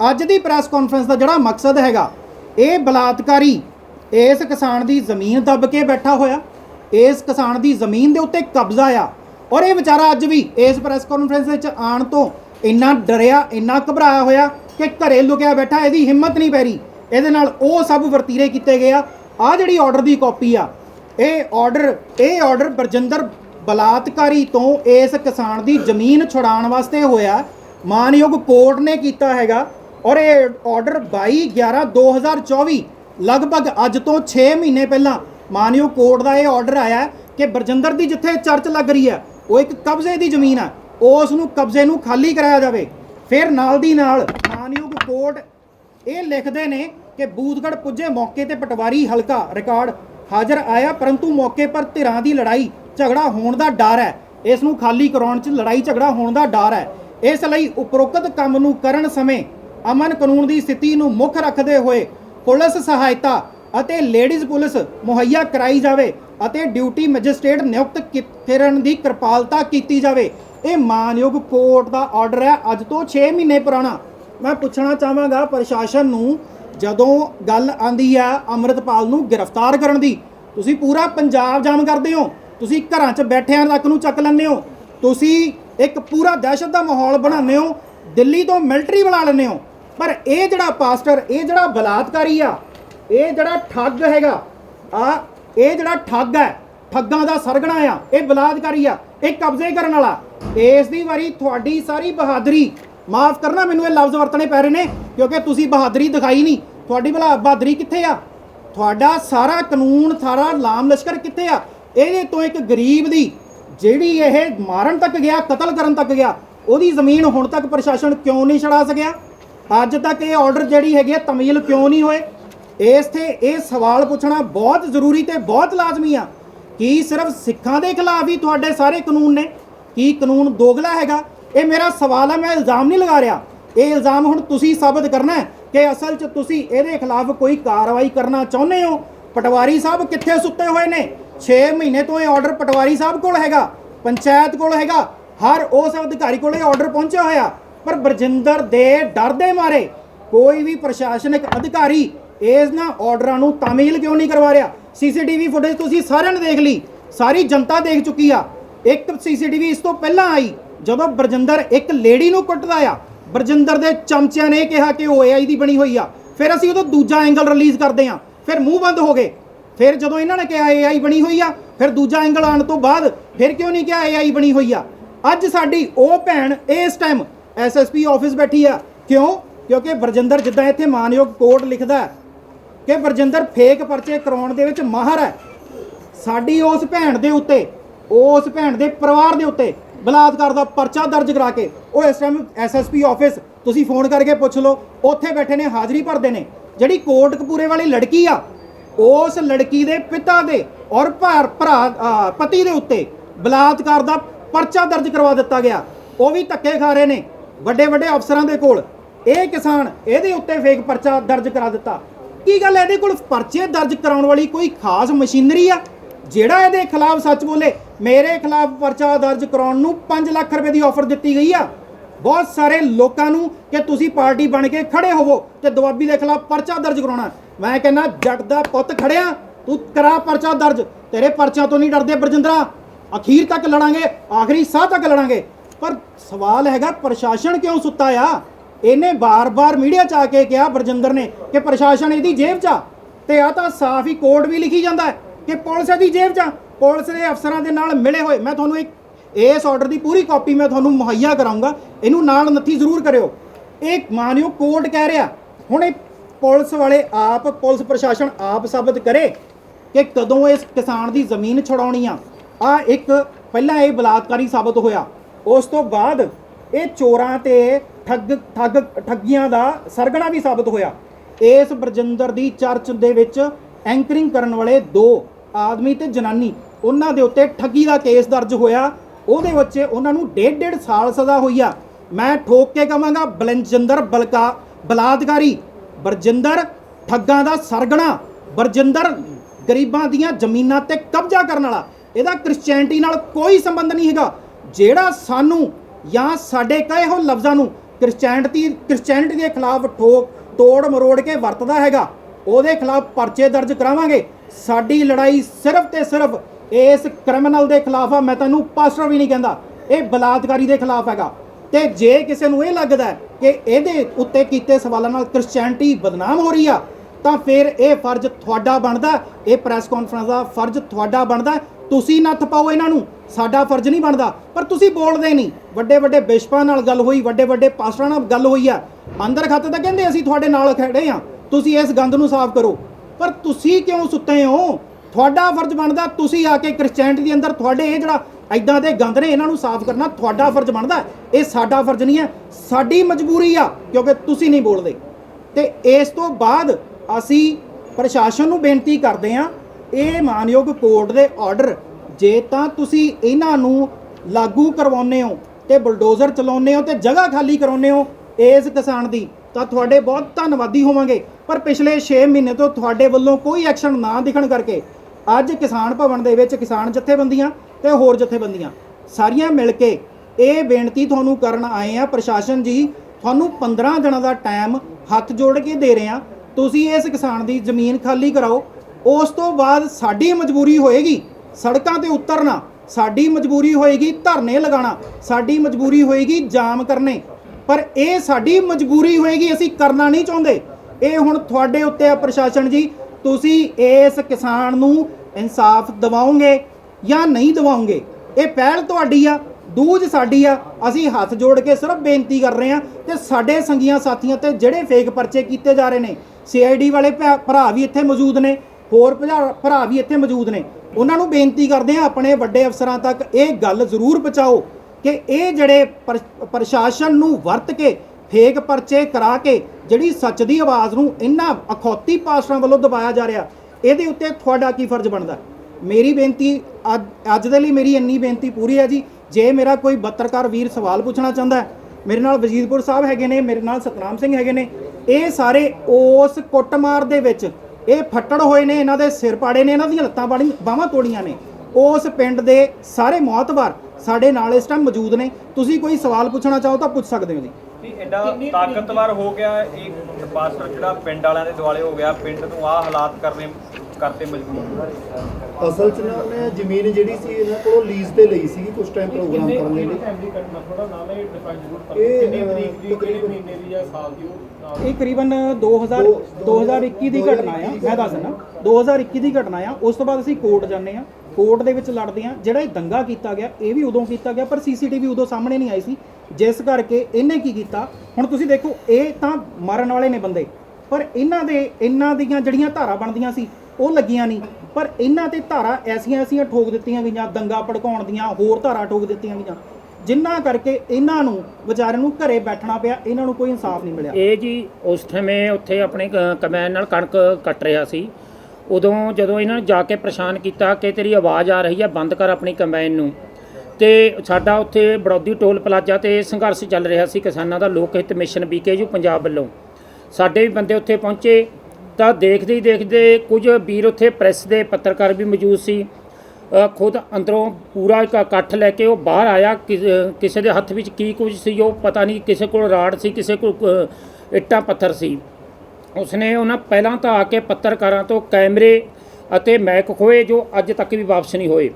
ਅੱਜ ਦੀ ਪ੍ਰੈਸ ਕਾਨਫਰੰਸ ਦਾ ਜਿਹੜਾ ਮਕਸਦ ਹੈਗਾ, ਇਹ ਬਲਾਤਕਾਰੀ ਇਸ ਕਿਸਾਨ ਦੀ ਜ਼ਮੀਨ ਦੱਬ ਕੇ ਬੈਠਾ ਹੋਇਆ, ਇਸ ਕਿਸਾਨ ਦੀ ਜ਼ਮੀਨ ਦੇ ਉੱਤੇ ਕਬਜ਼ਾ ਆ, ਔਰ ਇਹ ਵਿਚਾਰਾ ਅੱਜ ਵੀ ਇਸ ਪ੍ਰੈਸ ਕਾਨਫਰੰਸ ਵਿੱਚ ਆਉਣ ਤੋਂ ਇੰਨਾ ਡਰਿਆ, ਇੰਨਾ ਘਬਰਾਇਆ ਹੋਇਆ ਕਿ ਘਰੇ ਲੁਕਿਆ ਬੈਠਾ, ਇਹਦੀ ਹਿੰਮਤ ਨਹੀਂ ਪੈ ਰਹੀ। ਇਹਦੇ ਨਾਲ ਉਹ ਸਭ ਵਰਤੀਰੇ ਕੀਤੇ ਗਏ ਆ। ਆ ਜਿਹੜੀ ਆਰਡਰ ਦੀ ਕਾਪੀ ਆ, ਇਹ ਆਰਡਰ ਇਹ ਆਰਡਰ ਬਰਜਿੰਦਰ ਬਲਾਤਕਾਰੀ ਤੋਂ ਇਸ ਕਿਸਾਨ ਦੀ ਜ਼ਮੀਨ ਛੁਡਾਉਣ ਵਾਸਤੇ ਹੋਇਆ। ਮਾਨਯੋਗ ਕੋਰਟ ਨੇ ਕੀਤਾ ਹੈਗਾ। ਔਰ ਇਹ ਆਰਡਰ 22 11 2024 ਲਗਭਗ ਅੱਜ ਤੋਂ 6 ਮਹੀਨੇ ਪਹਿਲਾਂ ਮਾਨਯੋਗ ਕੋਰਟ ਦਾ ਇਹ ਆਰਡਰ ਆਇਆ ਕਿ ਬਰਜਿੰਦਰ ਦੀ ਜਿੱਥੇ ਚਰਚ ਲੱਗ ਰਹੀ ਹੈ, ਉਹ ਇੱਕ ਕਬਜ਼ੇ ਦੀ ਜ਼ਮੀਨ ਹੈ, ਉਸ ਨੂੰ ਕਬਜ਼ੇ ਨੂੰ ਖਾਲੀ ਕਰਾਇਆ ਜਾਵੇ। ਫਿਰ ਨਾਲ ਦੀ ਨਾਲ ਮਾਨਯੋਗ ਕੋਰਟ ਇਹ ਲਿਖਦੇ ਨੇ ਕਿ ਬੂਥਗੜ ਪੁੱਜੇ ਮੌਕੇ ਤੇ ਪਟਵਾਰੀ ਹਲਕਾ ਰਿਕਾਰਡ ਹਾਜ਼ਰ ਆਇਆ, ਪਰੰਤੂ ਮੌਕੇ ਪਰ ਧਿਰਾਂ ਦੀ ਲੜਾਈ, ਝਗੜਾ ਹੋਣ ਦਾ ਡਰ ਹੈ। ਇਸ ਨੂੰ ਖਾਲੀ ਕਰਾਉਣ 'ਚ ਲੜਾਈ ਝਗੜਾ ਹੋਣ ਦਾ ਡਰ ਹੈ। ਇਸ ਲਈ ਉਪਰੋਕਤ ਕੰਮ ਨੂੰ ਕਰਨ ਸਮੇਂ ਅਮਨ ਕਾਨੂੰਨ ਦੀ ਸਥਿਤੀ ਨੂੰ ਮੁੱਖ ਰੱਖਦੇ ਹੋਏ ਪੁਲਿਸ ਸਹਾਇਤਾ ਅਤੇ ਲੇਡੀਜ਼ ਪੁਲਿਸ ਮੁਹੱਈਆ ਕਰਾਈ ਜਾਵੇ ਅਤੇ ਡਿਊਟੀ ਮੈਜਿਸਟ੍ਰੇਟ ਨਿਯੁਕਤ ਕੀ- ਕਰਨ ਦੀ ਕਿਰਪਾਲਤਾ ਕੀਤੀ ਜਾਵੇ। ਇਹ ਮਾਨਯੋਗ ਕੋਰਟ ਦਾ ਆਰਡਰ ਹੈ। ਅੱਜ ਤੋਂ 6 ਮਹੀਨੇ ਪੁਰਾਣਾ। ਮੈਂ ਪੁੱਛਣਾ ਚਾਹਾਂਗਾ ਪ੍ਰਸ਼ਾਸਨ ਨੂੰ, ਜਦੋਂ ਗੱਲ ਆਂਦੀ ਆ ਅੰਮ੍ਰਿਤਪਾਲ ਨੂੰ ਗ੍ਰਿਫਤਾਰ ਕਰਨ ਦੀ, ਤੁਸੀਂ ਪੂਰਾ ਪੰਜਾਬ ਜਾਮ ਕਰਦੇ ਹੋ? ਤੁਸੀਂ ਘਰਾਂ 'ਚ ਬੈਠਿਆਂ ਤੱਕ ਨੂੰ ਚੱਕ ਲੈਂਦੇ ਹੋ? ਤੁਸੀਂ ਇੱਕ ਪੂਰਾ ਦਹਿਸ਼ਤ ਦਾ ਮਾਹੌਲ ਬਣਾਉਂਦੇ ਹੋ? ਦਿੱਲੀ ਤੋਂ ਮਿਲਟਰੀ ਬੁਲਾ ਲੈਂਦੇ ਹੋ? ਪਰ ਇਹ ਜਿਹੜਾ ਪਾਸਟਰ, ਇਹ ਜਿਹੜਾ ਬਲਾਤਕਾਰੀ ਆ, ਇਹ ਜਿਹੜਾ ਠੱਗ ਹੈਗਾ, ਆ, ਇਹ ਜਿਹੜਾ ਠੱਗ ਹੈ, ਠੱਗਾਂ ਦਾ ਸਰਗਣਾ ਆ, ਇਹ ਬਲਾਤਕਾਰੀ ਆ, ਇਹ ਕਬਜ਼ੇ ਕਰਨ ਵਾਲਾ। ਇਸ ਦੀ ਵਾਰੀ ਤੁਹਾਡੀ ਸਾਰੀ ਬਹਾਦਰੀ, ਮਾਫ ਕਰਨਾ ਮੈਨੂੰ ਇਹ ਲਫ਼ਜ਼ ਵਰਤਣੇ ਪੈ ਰਹੇ ਨੇ, ਕਿਉਂਕਿ ਤੁਸੀਂ ਬਹਾਦਰੀ ਦਿਖਾਈ ਨਹੀਂ। ਤੁਹਾਡੀ ਭਲਾ ਬਹਾਦਰੀ ਕਿੱਥੇ ਆ? ਤੁਹਾਡਾ ਸਾਰਾ ਕਾਨੂੰਨ, ਸਾਰਾ ਲਾਮ ਲਸ਼ਕਰ ਕਿੱਥੇ ਆ? ਇਹਦੇ ਤੋਂ ਇੱਕ ਗਰੀਬ ਦੀ, ਜਿਹੜੀ ਇਹ ਮਾਰਨ ਤੱਕ ਗਿਆ, ਕਤਲ ਕਰਨ ਤੱਕ ਗਿਆ, ਉਹਦੀ ਜ਼ਮੀਨ ਹੁਣ ਤੱਕ ਪ੍ਰਸ਼ਾਸਨ ਕਿਉਂ ਨਹੀਂ ਛੜਾ ਸਕਿਆ? ਅੱਜ ਤੱਕ ਇਹ ਆਰਡਰ ਜਿਹੜੀ ਹੈਗੀ ਆ ਤਮੀਲ ਕਿਉਂ ਨਹੀਂ ਹੋਏ? ਇਸ ਤੇ ਇਹ ਸਵਾਲ ਪੁੱਛਣਾ ਬਹੁਤ ਜ਼ਰੂਰੀ ਤੇ ਬਹੁਤ ਲਾਜ਼ਮੀ ਆ ਕੀ ਸਿਰਫ ਸਿੱਖਾਂ ਦੇ ਖਿਲਾਫ ਹੀ ਤੁਹਾਡੇ ਸਾਰੇ ਕਾਨੂੰਨ ਨੇ। ਕੀ ਕਾਨੂੰਨ ਦੋਗਲਾ ਹੈਗਾ? ਇਹ ਮੇਰਾ ਸਵਾਲ ਆ, ਮੈਂ ਇਲਜ਼ਾਮ ਨਹੀਂ ਲਗਾ ਰਿਹਾ। ਇਹ ਇਲਜ਼ਾਮ ਹੁਣ ਤੁਸੀਂ ਸਾਬਤ ਕਰਨਾ ਹੈ ਕਿ ਅਸਲ 'ਚ ਤੁਸੀਂ ਇਹਦੇ ਖਿਲਾਫ ਕੋਈ ਕਾਰਵਾਈ ਕਰਨਾ ਚਾਹੁੰਦੇ ਹੋ? ਪਟਵਾਰੀ ਸਾਹਿਬ ਕਿੱਥੇ ਸੁੱਤੇ ਹੋਏ ਨੇ? 6 ਮਹੀਨੇ ਤੋਂ ਇਹ ਆਰਡਰ ਪਟਵਾਰੀ ਸਾਹਿਬ ਕੋਲ ਹੈਗਾ, ਪੰਚਾਇਤ ਕੋਲ ਹੈਗਾ, ਹਰ ਉਸ ਅਧਿਕਾਰੀ ਕੋਲ ਇਹ ਆਰਡਰ ਪਹੁੰਚਿਆ ਹੋਇਆ। ਪਰ ਬਰਜਿੰਦਰ ਦੇ ਡਰ ਦੇ ਮਾਰੇ। ਕੋਈ ਵੀ ਪ੍ਰਸ਼ਾਸਨਿਕ ਅਧਿਕਾਰੀ ਇਸ ਨਾ ਆਰਡਰਾਂ ਨੂੰ ਤਾਮੀਲ ਕਿਉਂ ਨਹੀਂ ਕਰਵਾ ਰਿਹਾ? ਸੀਸੀਟੀਵੀ ਫੁਟੇਜ ਤੁਸੀਂ ਸਾਰਿਆਂ ਨੇ ਦੇਖ ਲਈ। ਸਾਰੀ ਜਨਤਾ ਦੇਖ ਚੁੱਕੀ ਆ। ਇੱਕ ਸੀਸੀਟੀਵੀ ਇਸ ਤੋਂ ਪਹਿਲਾਂ ਆਈ, ਜਦੋਂ ਬਰਜਿੰਦਰ ਇੱਕ ਲੇਡੀ ਨੂੰ ਕੁੱਟਦਾ ਆ। ਬਰਜਿੰਦਰ ਦੇ ਚਮਚਿਆਂ ਨੇ ਕਿਹਾ ਕਿ ਉਹ AI ਦੀ ਬਣੀ ਹੋਈ ਆ। ਫਿਰ ਅਸੀਂ ਉਦੋਂ ਦੂਜਾ ਐਂਗਲ ਰਿਲੀਜ਼ ਕਰਦੇ ਆ। ਫਿਰ ਮੂੰਹ ਬੰਦ ਹੋ ਗਏ। ਫਿਰ ਜਦੋਂ ਇਹਨਾਂ ਨੇ ਕਿਹਾ AI ਬਣੀ ਹੋਈ ਆ, ਫਿਰ ਦੂਜਾ ਐਂਗਲ ਆਉਣ ਤੋਂ ਬਾਅਦ ਫਿਰ ਕਿਉਂ ਨਹੀਂ ਕਿਹਾ AI ਬਣੀ ਹੋਈ ਆ? ਅੱਜ ਸਾਡੀ ਉਹ ਭੈਣ ਇਸ ਟਾਈਮ ਐਸਐਸਪੀ ਆਫਿਸ ਬੈਠੀ ਆ। ਕਿਉਂ? ਕਿਉਂਕਿ ਵਰਜਿੰਦਰ ਜਿੱਦਾਂ ਇੱਥੇ ਮਾਨਯੋਗ ਕੋਰਟ ਲਿਖਦਾ ਕਿ ਵਰਜਿੰਦਰ ਫੇਕ ਪਰਚੇ ਕਰਾਉਣ ਦੇ ਵਿੱਚ ਮਾਹਰ ਹੈ। ਸਾਡੀ ਉਸ ਭੈਣ ਦੇ ਉੱਤੇ, ਉਸ ਭੈਣ ਦੇ ਪਰਿਵਾਰ ਦੇ ਉੱਤੇ ਬਲਾਤਕਾਰ ਦਾ ਪਰਚਾ ਦਰਜ ਕਰਾ ਕੇ, ਉਹ ਇਸ ਟਾਈਮ ਐਸਐਸਪੀ ਆਫਿਸ, ਤੁਸੀਂ ਫੋਨ ਕਰਕੇ ਪੁੱਛ ਲਓ, ਉੱਥੇ ਬੈਠੇ ਨੇ, ਹਾਜ਼ਰੀ ਭਰਦੇ ਨੇ। ਜਿਹੜੀ ਕੋਟ ਕਪੂਰੇ ਵਾਲੀ ਲੜਕੀ ਆ, ਉਸ ਲੜਕੀ ਦੇ ਪਿਤਾ ਦੇ ਔਰ ਭਰ ਭਰਾ ਪਤੀ ਦੇ ਉੱਤੇ ਬਲਾਤਕਾਰ ਦਾ ਪਰਚਾ ਦਰਜ ਕਰਵਾ ਦਿੱਤਾ ਗਿਆ। ਉਹ ਵੀ ਧੱਕੇ ਖਾ ਰਹੇ ਨੇ। ਵੱਡੇ ਵੱਡੇ ਅਫਸਰਾਂ ਦੇ ਕੋਲ। ਇਹ ਕਿਸਾਨ ਇਹਦੇ ਉੱਤੇ ਫੇਕ ਪਰਚਾ ਦਰਜ ਕਰਾ ਦਿੱਤਾ। ਕੀ ਗੱਲ ਇਹਦੇ ਕੋਲ ਪਰਚੇ ਦਰਜ ਕਰਾਉਣ ਵਾਲੀ ਕੋਈ ਖਾਸ ਮਸ਼ੀਨਰੀ ਆ? ਜਿਹੜਾ ਇਹਦੇ ਖਿਲਾਫ ਸੱਚ ਬੋਲੇ, ਮੇਰੇ ਖਿਲਾਫ ਪਰਚਾ ਦਰਜ ਕਰਾਉਣ ਨੂੰ 5 ਲੱਖ ਰੁਪਏ ਦੀ ਆਫਰ ਦਿੱਤੀ ਗਈ ਆ। ਬਹੁਤ ਸਾਰੇ ਲੋਕਾਂ ਨੂੰ ਕਿ ਤੁਸੀਂ ਪਾਰਟੀ ਬਣ ਕੇ ਖੜੇ ਹੋਵੋ ਤੇ ਦੁਆਬੀ ਦੇ ਖਿਲਾਫ ਪਰਚਾ ਦਰਜ ਕਰਾਉਣਾ। ਮੈਂ ਕਹਿੰਦਾ, ਜੱਟ ਦਾ ਪੁੱਤ ਖੜਿਆ, ਤੂੰ ਕਰਾ ਪਰਚਾ ਦਰਜ। ਤੇਰੇ ਪਰਚਿਆਂ ਤੋਂ ਨਹੀਂ ਡਰਦੇ ਬਰਜਿੰਦਰਾ। ਅਖੀਰ ਤੱਕ ਲੜਾਂਗੇ, ਆਖਰੀ ਸਾਹ ਤੱਕ ਲੜਾਂਗੇ। ਪਰ ਸਵਾਲ ਹੈਗਾ, ਪ੍ਰਸ਼ਾਸਨ ਕਿਉਂ ਸੁੱਤਾ ਆ? ਇਹਨੇ ਬਾਰ-ਬਾਰ ਮੀਡੀਆ 'ਚ ਆ ਕੇ ਕਿਹਾ, ਬਰਜਿੰਦਰ ਨੇ, ਕਿ ਪ੍ਰਸ਼ਾਸਨ ਇਹਦੀ ਜੇਬ 'ਚ ਆ। ਤੇ ਆ ਤਾਂ ਸਾਫ਼ ਹੀ ਕੋਡ ਵੀ ਲਿਖੀ ਜਾਂਦਾ ਹੈ ਕਿ ਪੁਲਿਸ ਇਹਦੀ ਜੇਬ 'ਚ ਆ। ਪੁਲਿਸ ਦੇ ਅਫਸਰਾਂ ਦੇ ਨਾਲ ਮਿਲੇ ਹੋਏ। ਮੈਂ ਤੁਹਾਨੂੰ ਇੱਕ ਇਸ ਆਰਡਰ ਦੀ ਪੂਰੀ ਕਾਪੀ ਮੈਂ ਤੁਹਾਨੂੰ ਮੁਹੱਈਆ ਕਰਾਉਂਗਾ। ਇਹਨੂੰ ਨਾਲ ਨੱਥੀ ਜ਼ਰੂਰ ਕਰਿਓ। ਇਹ ਮਾਨਿਓ ਕੋਰਟ ਕਹਿ ਰਿਹਾ, ਹੁਣ ਇਹ ਪੁਲਿਸ ਵਾਲੇ ਆਪ, ਪੁਲਿਸ ਪ੍ਰਸ਼ਾਸਨ ਆਪ ਸਾਬਤ ਕਰੇ ਕਿ ਕਦੋਂ ਇਸ ਕਿਸਾਨ ਦੀ ਜ਼ਮੀਨ ਛਡਾਉਣੀ ਆ। ਆ ਇੱਕ ਪਹਿਲਾਂ ਇਹ ਬਲਾਤਕਾਰੀ ਸਾਬਤ ਹੋਇਆ। ਉਸ ਤੋਂ ਬਾਅਦ ਇਹ ਚੋਰਾਂ ਤੇ ਠੱਗ ਠੱਗ, ਠੱਗੀਆਂ ਦਾ ਸਰਗਣਾ ਵੀ ਸਾਬਤ ਹੋਇਆ। ਇਸ ਬਰਜਿੰਦਰ ਦੀ ਚਰਚ ਦੇ ਵਿੱਚ ਐਂਕਰਿੰਗ ਕਰਨ ਵਾਲੇ ਦੋ ਆਦਮੀ ਤੇ ਜਨਾਨੀ, ਉਹਨਾਂ ਦੇ ਉੱਤੇ ਠੱਗੀ ਦਾ ਕੇਸ ਦਰਜ ਹੋਇਆ। ਉਹਦੇ ਵਿੱਚ ਉਹਨਾਂ ਨੂੰ ਡੇਢ ਡੇਢ ਸਾਲ ਸਜ਼ਾ ਹੋਈ ਆ। ਮੈਂ ਠੋਕ ਕੇ ਕਹਾਂਗਾ, ਬਲਜਿੰਦਰ ਬਲਕਾ, ਬਲਾਤਕਾਰੀ, ਬਰਜਿੰਦਰ ਠੱਗਾਂ ਦਾ ਸਰਗਣਾ, ਬਰਜਿੰਦਰ ਗਰੀਬਾਂ ਦੀਆਂ ਜ਼ਮੀਨਾਂ ਤੇ ਕਬਜ਼ਾ ਕਰਨ ਵਾਲਾ। ਇਹਦਾ ਕ੍ਰਿਸਚੀਅਨਟੀ ਨਾਲ ਕੋਈ ਸੰਬੰਧ ਨਹੀਂ ਹੈਗਾ। ਜਿਹੜਾ ਸਾਨੂੰ ਜਾਂ ਸਾਡੇ ਕਹੇ ਹੋ ਲਫ਼ਜ਼ਾਂ ਨੂੰ ਕ੍ਰਿਸਚੀਅਨਟੀ ਕ੍ਰਿਸਚੀਅਨਟੀ ਦੇ ਖਿਲਾਫ ਠੋਕ ਤੋੜ ਮਰੋੜ ਕੇ ਵਰਤਦਾ ਹੈਗਾ, ਉਹਦੇ ਖਿਲਾਫ ਪਰਚੇ ਦਰਜ ਕਰਾਵਾਂਗੇ। ਸਾਡੀ ਲੜਾਈ ਸਿਰਫ ਤੇ ਸਿਰਫ ਇਸ ਕ੍ਰਿਮੀਨਲ ਦੇ ਖਿਲਾਫ ਆ, ਮੈਂ ਤੈਨੂੰ ਪਾਸਟਰ ਵੀ ਨਹੀਂ ਕਹਿੰਦਾ, ਇਹ ਬਲਾਤਕਾਰੀ ਦੇ ਖਿਲਾਫ ਹੈਗਾ। ਤੇ ਜੇ ਕਿਸੇ ਨੂੰ ਇਹ ਲੱਗਦਾ ਕਿ ਇਹਦੇ ਉੱਤੇ ਕੀਤੇ ਸਵਾਲਾਂ ਨਾਲ ਕ੍ਰਿਸਚੀਅਨਟੀ ਬਦਨਾਮ ਹੋ ਰਹੀ ਆ, ਤਾਂ ਫਿਰ ਇਹ ਫਰਜ਼ ਤੁਹਾਡਾ ਬਣਦਾ, ਇਹ ਪ੍ਰੈਸ ਕਾਨਫਰੰਸ ਦਾ ਫਰਜ਼ ਤੁਹਾਡਾ ਬਣਦਾ ਤੁਸੀਂ ਨੱਥ ਪਾਓ ਇਹਨਾਂ ਨੂੰ, ਸਾਡਾ ਫਰਜ਼ ਨਹੀਂ ਬਣਦਾ। ਪਰ ਤੁਸੀਂ ਬੋਲਦੇ ਨਹੀਂ। ਵੱਡੇ ਵੱਡੇ ਬਿਸ਼ਪਾਂ ਨਾਲ ਗੱਲ ਹੋਈ, ਵੱਡੇ ਵੱਡੇ ਪਾਸਟਰਾਂ ਨਾਲ ਗੱਲ ਹੋਈ ਆ। ਅੰਦਰ ਖਾਤੇ ਤਾਂ ਕਹਿੰਦੇ ਅਸੀਂ ਤੁਹਾਡੇ ਨਾਲ ਖੜੇ ਆ। ਤੁਸੀਂ ਇਸ ਗੰਦ ਨੂੰ ਸਾਫ਼ ਕਰੋ। ਪਰ ਤੁਸੀਂ ਕਿਉਂ ਸੁੱਤੇ ਹੋ? ਤੁਹਾਡਾ ਫਰਜ਼ ਬਣਦਾ, ਤੁਸੀਂ ਆ ਕੇ ਕ੍ਰਿਸਚੀਅਨਟੀ ਦੇ ਅੰਦਰ ਤੁਹਾਡੇ ਇਹ ਜਿਹੜਾ ਐਦਾਂ ਦੇ ਗੰਦ ਨੇ, ਇਹਨਾਂ ਨੂੰ ਸਾਫ਼ ਕਰਨਾ ਤੁਹਾਡਾ ਫਰਜ਼ ਬਣਦਾ। ਇਹ ਸਾਡਾ ਫਰਜ਼ ਨਹੀਂ ਹੈ। ਸਾਡੀ ਮਜਬੂਰੀ ਆ, ਕਿਉਂਕਿ ਤੁਸੀਂ ਨਹੀਂ ਬੋਲਦੇ। ਤੇ ਇਸ ਤੋਂ ਬਾਅਦ ਅਸੀਂ ਪ੍ਰਸ਼ਾਸਨ ਨੂੰ ਬੇਨਤੀ ਕਰਦੇ ਹਾਂ ਇਹ ਮਾਨਯੋਗ ਕੋਰਟ ਦੇ ਆਰਡਰ, ਜੇ ਤਾਂ ਤੁਸੀਂ ਇਹਨਾਂ ਨੂੰ ਲਾਗੂ ਕਰਵਾਉਂਦੇ ਹੋ ਤੇ ਬਲਡੋਜ਼ਰ ਚਲਾਉਂਦੇ ਹੋ ਤੇ ਜਗ੍ਹਾ ਖਾਲੀ ਕਰਾਉਂਦੇ ਹੋ ਇਸ ਕਿਸਾਨ ਦੀ, ਤਾਂ ਤੁਹਾਡੇ ਬਹੁਤ ਧੰਨਵਾਦੀ ਹੋਵਾਂਗੇ। ਪਰ ਪਿਛਲੇ 6 ਮਹੀਨੇ ਤੋਂ ਤੁਹਾਡੇ ਵੱਲੋਂ ਕੋਈ ਐਕਸ਼ਨ ਨਾ ਦਿਖਣ ਕਰਕੇ ਅੱਜ ਕਿਸਾਨ ਭਵਨ ਦੇ ਵਿੱਚ ਕਿਸਾਨ ਜਥੇਬੰਦੀਆਂ ਤੇ ਹੋਰ ਜਥੇਬੰਦੀਆਂ ਸਾਰੀਆਂ ਮਿਲ ਕੇ ਇਹ ਬੇਨਤੀ ਤੁਹਾਨੂੰ ਕਰਨ ਆਏ ਆ। ਪ੍ਰਸ਼ਾਸਨ ਜੀ, ਤੁਹਾਨੂੰ 15 ਦਿਨਾਂ ਦਾ ਟਾਈਮ ਹੱਥ ਜੋੜ ਕੇ ਦੇ ਰਹੇ ਆ। ਤੁਸੀਂ ਇਸ ਕਿਸਾਨ ਦੀ ਜ਼ਮੀਨ ਖਾਲੀ ਕਰਾਓ। ਉਸ ਤੋਂ ਬਾਅਦ ਸਾਡੀ ਮਜਬੂਰੀ ਹੋਏਗੀ ਸੜਕਾਂ ਤੇ ਉਤਰਨਾ, ਸਾਡੀ ਮਜਬੂਰੀ ਹੋਏਗੀ ਧਰਨੇ ਲਗਾਉਣਾ, ਸਾਡੀ ਮਜਬੂਰੀ ਹੋਏਗੀ ਜਾਮ ਕਰਨੇ। ਪਰ ਇਹ ਸਾਡੀ ਮਜਬੂਰੀ ਹੋਏਗੀ, ਅਸੀਂ ਕਰਨਾ ਨਹੀਂ ਚਾਹੁੰਦੇ। ਇਹ ਹੁਣ ਤੁਹਾਡੇ ਉੱਤੇ ਆ ਪ੍ਰਸ਼ਾਸਨ ਜੀ। ਤੁਸੀਂ ਇਸ ਕਿਸਾਨ ਨੂੰ ਇਨਸਾਫ ਦਿਵਾਓਗੇ ਜਾਂ ਨਹੀਂ ਦਿਵਾਉਂਗੇ ਇਹ ਪਹਿਲ ਤੁਹਾਡੀ ਆ, ਦੂਜ ਸਾਡੀ ਆ। ਅਸੀਂ ਹੱਥ ਜੋੜ ਕੇ ਸਿਰਫ ਬੇਨਤੀ ਕਰ ਰਹੇ ਆ ਤੇ ਸਾਡੇ ਸੰਗੀਆਂ ਸਾਥੀਆਂ ਤੇ ਜਿਹੜੇ ਫੇਕ ਪਰਚੇ ਕੀਤੇ ਜਾ ਰਹੇ ਨੇ ਸੀਆਈਡੀ ਵਾਲੇ ਭੈ- ਭਰਾ ਵੀ ਇੱਥੇ ਮੌਜੂਦ ਨੇ। ਹੋਰ ਭਜਾ- ਭਰਾ ਵੀ ਇੱਥੇ ਮੌਜੂਦ ਨੇ। ਉਹਨਾਂ ਨੂੰ ਬੇਨਤੀ ਕਰਦੇ ਆ ਆਪਣੇ ਵੱਡੇ ਅਫਸਰਾਂ ਤੱਕ ਇਹ ਗੱਲ ਜ਼ਰੂਰ ਪਹੁੰਚਾਓ ਕਿ ਇਹ ਜਿਹੜੇ ਪਰ- ਪ੍ਰਸ਼ਾਸਨ ਨੂੰ ਵਰਤ ਕੇ, ਫੇਕ ਪਰਚੇ ਕਰਾ ਕੇ, ਜਿਹੜੀ ਸੱਚ ਦੀ ਆਵਾਜ਼ ਨੂੰ ਇਹਨਾਂ ਅਖੌਤੀ ਪਾਸਟਰਾਂ ਵੱਲੋਂ ਦਬਾਇਆ ਜਾ ਰਿਹਾ, ਇਹਦੇ ਉੱਤੇ ਤੁਹਾਡਾ ਕੀ ਫਰਜ਼ ਬਣਦਾ? ਮੇਰੀ ਬੇਨਤੀ ਅੱਜ- ਅੱਜ ਦੇ ਲਈ ਮੇਰੀ ਇੰਨੀ ਬੇਨਤੀ ਪੂਰੀ ਹੈ ਜੀ। ਜੇ ਮੇਰਾ ਕੋਈ ਪੱਤਰਕਾਰ ਵੀਰ ਸਵਾਲ ਪੁੱਛਣਾ ਚਾਹੁੰਦਾ ਹੈ, ਮੇਰੇ ਨਾਲ ਵਜੀਦਪੁਰ ਸਾਹਿਬ ਹੈਗੇ ਨੇ, ਮੇਰੇ ਨਾਲ ਸਤਨਾਮ ਸਿੰਘ ਹੈਗੇ ਨੇ, ਇਹ ਸਾਰੇ ਉਸ ਕੁੱਟਮਾਰ ਦੇ ਵਿੱਚ ਇਹ ਫੱਟੜ ਹੋਏ ਨੇ ਇਹਨਾਂ ਦੇ ਸਿਰ ਪਾੜੇ ਨੇ ਇਹਨਾਂ ਦੀਆਂ ਲੱਤਾਂ ਪਾੜੀ ਬਾਹਾਂ ਤੋੜੀਆਂ ਨੇ। ਉਸ ਪਿੰਡ ਦੇ ਸਾਰੇ ਮੌਤਬਰ ਸਾਡੇ ਨਾਲ ਇਸ ਟਾਈਮ ਮੌਜੂਦ ਨੇ। ਤੁਸੀਂ ਕੋਈ ਸਵਾਲ ਪੁੱਛਣਾ ਚਾਹੋ ਤਾਂ ਪੁੱਛ ਸਕਦੇ ਹੋ ਜੀ।
ਐਡਾ ਤਾਕਤਵਰ ਹੋ ਗਿਆ ਇਹ ਪਾਸਟਰ ਜਿਹੜਾ ਪਿੰਡ ਵਾਲਿਆਂ ਦੇ ਦੁਆਲੇ ਹੋ ਗਿਆ ਪਿੰਡ ਨੂੰ ਆਹ ਹਾਲਾਤ ਕਰਨੇ ਕਰਤੇ ਮਜਬੂਰ।
ਅਸਲ 'ਚ ਨਾ ਉਹਨੇ ਜ਼ਮੀਨ ਜਿਹੜੀ ਸੀ ਇਹਨਾਂ ਕੋਲੋਂ ਲੀਜ਼ ਤੇ ਲਈ ਸੀਗੀ ਕੁਝ ਟਾਈਮ ਪ੍ਰੋਗਰਾਮ ਕਰਨ ਦੇ ਲਈ।
ਫੈਮਿਲੀ ਕੱਟਣਾ ਥੋੜਾ ਨਾਮ ਹੈ ਡਿਫਾਈਨ ਜ਼ਰੂਰ ਕਰੋ
ਇਹ,
ਤਰੀਕ ਦੀ ਕਿਹੜੇ ਮਹੀਨੇ ਦੀ ਜਾਂ ਸਾਲ ਦੀ ਉਹ?
ਇਹ ਕਰੀਬਨ 2000 2021 ਦੀ ਘਟਨਾ ਆ, ਮੈਂ ਦੱਸ ਦਿੰਦਾ 2021 ਦੀ ਘਟਨਾ ਆ, ਉਸ ਤੋਂ ਬਾਅਦ ਅਸੀਂ ਕੋਰਟ ਜਾਂਦੇ ਆ। ਕੋਰਟ ਦੇ ਵਿੱਚ ਲੜਦੇ ਆ। ਜਿਹੜਾ ਇਹ ਦੰਗਾ ਕੀਤਾ ਗਿਆ, ਇਹ ਵੀ ਉਦੋਂ ਕੀਤਾ ਗਿਆ, ਪਰ ਸੀਸੀਟੀਵੀ ਉਦੋਂ ਸਾਹਮਣੇ ਨਹੀਂ ਆਈ ਸੀ। ਜਿਸ ਕਰਕੇ ਇਹਨੇ ਕੀ ਕੀਤਾ? ਹੁਣ ਤੁਸੀਂ ਦੇਖੋ, ਇਹ ਤਾਂ ਮਰਨ ਵਾਲੇ ਨੇ ਬੰਦੇ। ਪਰ ਇਹਨਾਂ ਦੇ ਇਹਨਾਂ ਦੀਆਂ ਜਿਹੜੀਆਂ ਧਾਰਾ ਬਣਦੀਆਂ ਸੀ, ਉਹ ਲੱਗੀਆਂ ਨਹੀਂ। ਪਰ ਇਹਨਾਂ ਤੇ ਧਾਰਾ ਐਸੀਆਂ ਐਸੀਆਂ ਠੋਕ ਦਿੱਤੀਆਂ ਗਈਆਂ, ਦੰਗਾ ਭੜਕਾਉਣ ਦੀਆਂ, ਹੋਰ ਧਾਰਾ ਠੋਕ ਦਿੱਤੀਆਂ ਗਈਆਂ। ਜਿਨ੍ਹਾਂ ਕਰਕੇ ਇਹਨਾਂ ਨੂੰ, ਵਿਚਾਰਿਆਂ ਨੂੰ ਘਰੇ ਬੈਠਣਾ ਪਿਆ, ਇਹਨਾਂ ਨੂੰ ਕੋਈ ਇਨਸਾਫ ਨਹੀਂ ਮਿਲਿਆ।
ਇਹ ਜੀ, ਉਸ ਸਮੇਂ ਉੱਥੇ ਆਪਣੇ ਕਮੈਨ ਨਾਲ ਕਣਕ ਕੱਟ ਰਿਹਾ ਸੀ। ਉਦੋਂ ਜਦੋਂ ਇਹਨਾਂ ਨੂੰ ਜਾ ਕੇ ਪਰੇਸ਼ਾਨ ਕੀਤਾ ਕਿ ਤੇਰੀ ਆਵਾਜ਼ ਆ ਰਹੀ ਹੈ ਬੰਦ ਕਰ ਆਪਣੀ ਕਮੈਨ ਨੂੰ। ਤੇ ਸਾਡਾ ਉੱਥੇ ਬੜੌਦੀ ਟੋਲ ਪਲਾਜ਼ਾ ਤੇ ਸੰਘਰਸ਼ ਚੱਲ ਰਿਹਾ ਸੀ, ਕਿਸਾਨਾਂ ਦਾ ਲੋਕ ਹਿੱਤ ਮਿਸ਼ਨ ਬੀਕੇਯੂ ਪੰਜਾਬ ਵੱਲੋਂ। ਸਾਡੇ ਵੀ ਬੰਦੇ ਉੱਥੇ ਪਹੁੰਚੇ ਤਾਂ ਦੇਖਦੇ ਹੀ ਦੇਖਦੇ ਕੁਝ ਵੀਰ ਉੱਥੇ ਪ੍ਰੈਸ ਦੇ ਪੱਤਰਕਾਰ ਵੀ ਮੌਜੂਦ ਸੀ। ਖੁਦ ਅੰਦਰੋਂ ਪੂਰਾ ਇੱਕ ਇਕੱਠ ਲੈ ਕੇ ਉਹ ਬਾਹਰ ਆਇਆ। ਕਿਸ- ਕਿਸੇ ਦੇ ਹੱਥ ਵਿੱਚ ਕੀ ਕੁਝ ਸੀ, ਉਹ ਪਤਾ ਨਹੀਂ ਕਿਸੇ ਕੋਲ ਰਾੜ ਸੀ, ਕਿਸੇ ਕੋਲ ਇੱਟਾਂ ਪੱਥਰ ਸੀ। ਉਸਨੇ ਉਹਨਾਂ ਪਹਿਲਾਂ ਤਾਂ ਆ ਕੇ ਪੱਤਰਕਾਰਾਂ ਤੋਂ ਕੈਮਰੇ ਅਤੇ ਮੈਕ ਖੋਏ ਜੋ ਅੱਜ ਤੱਕ ਵੀ ਵਾਪਸ ਨਹੀਂ ਹੋਏ।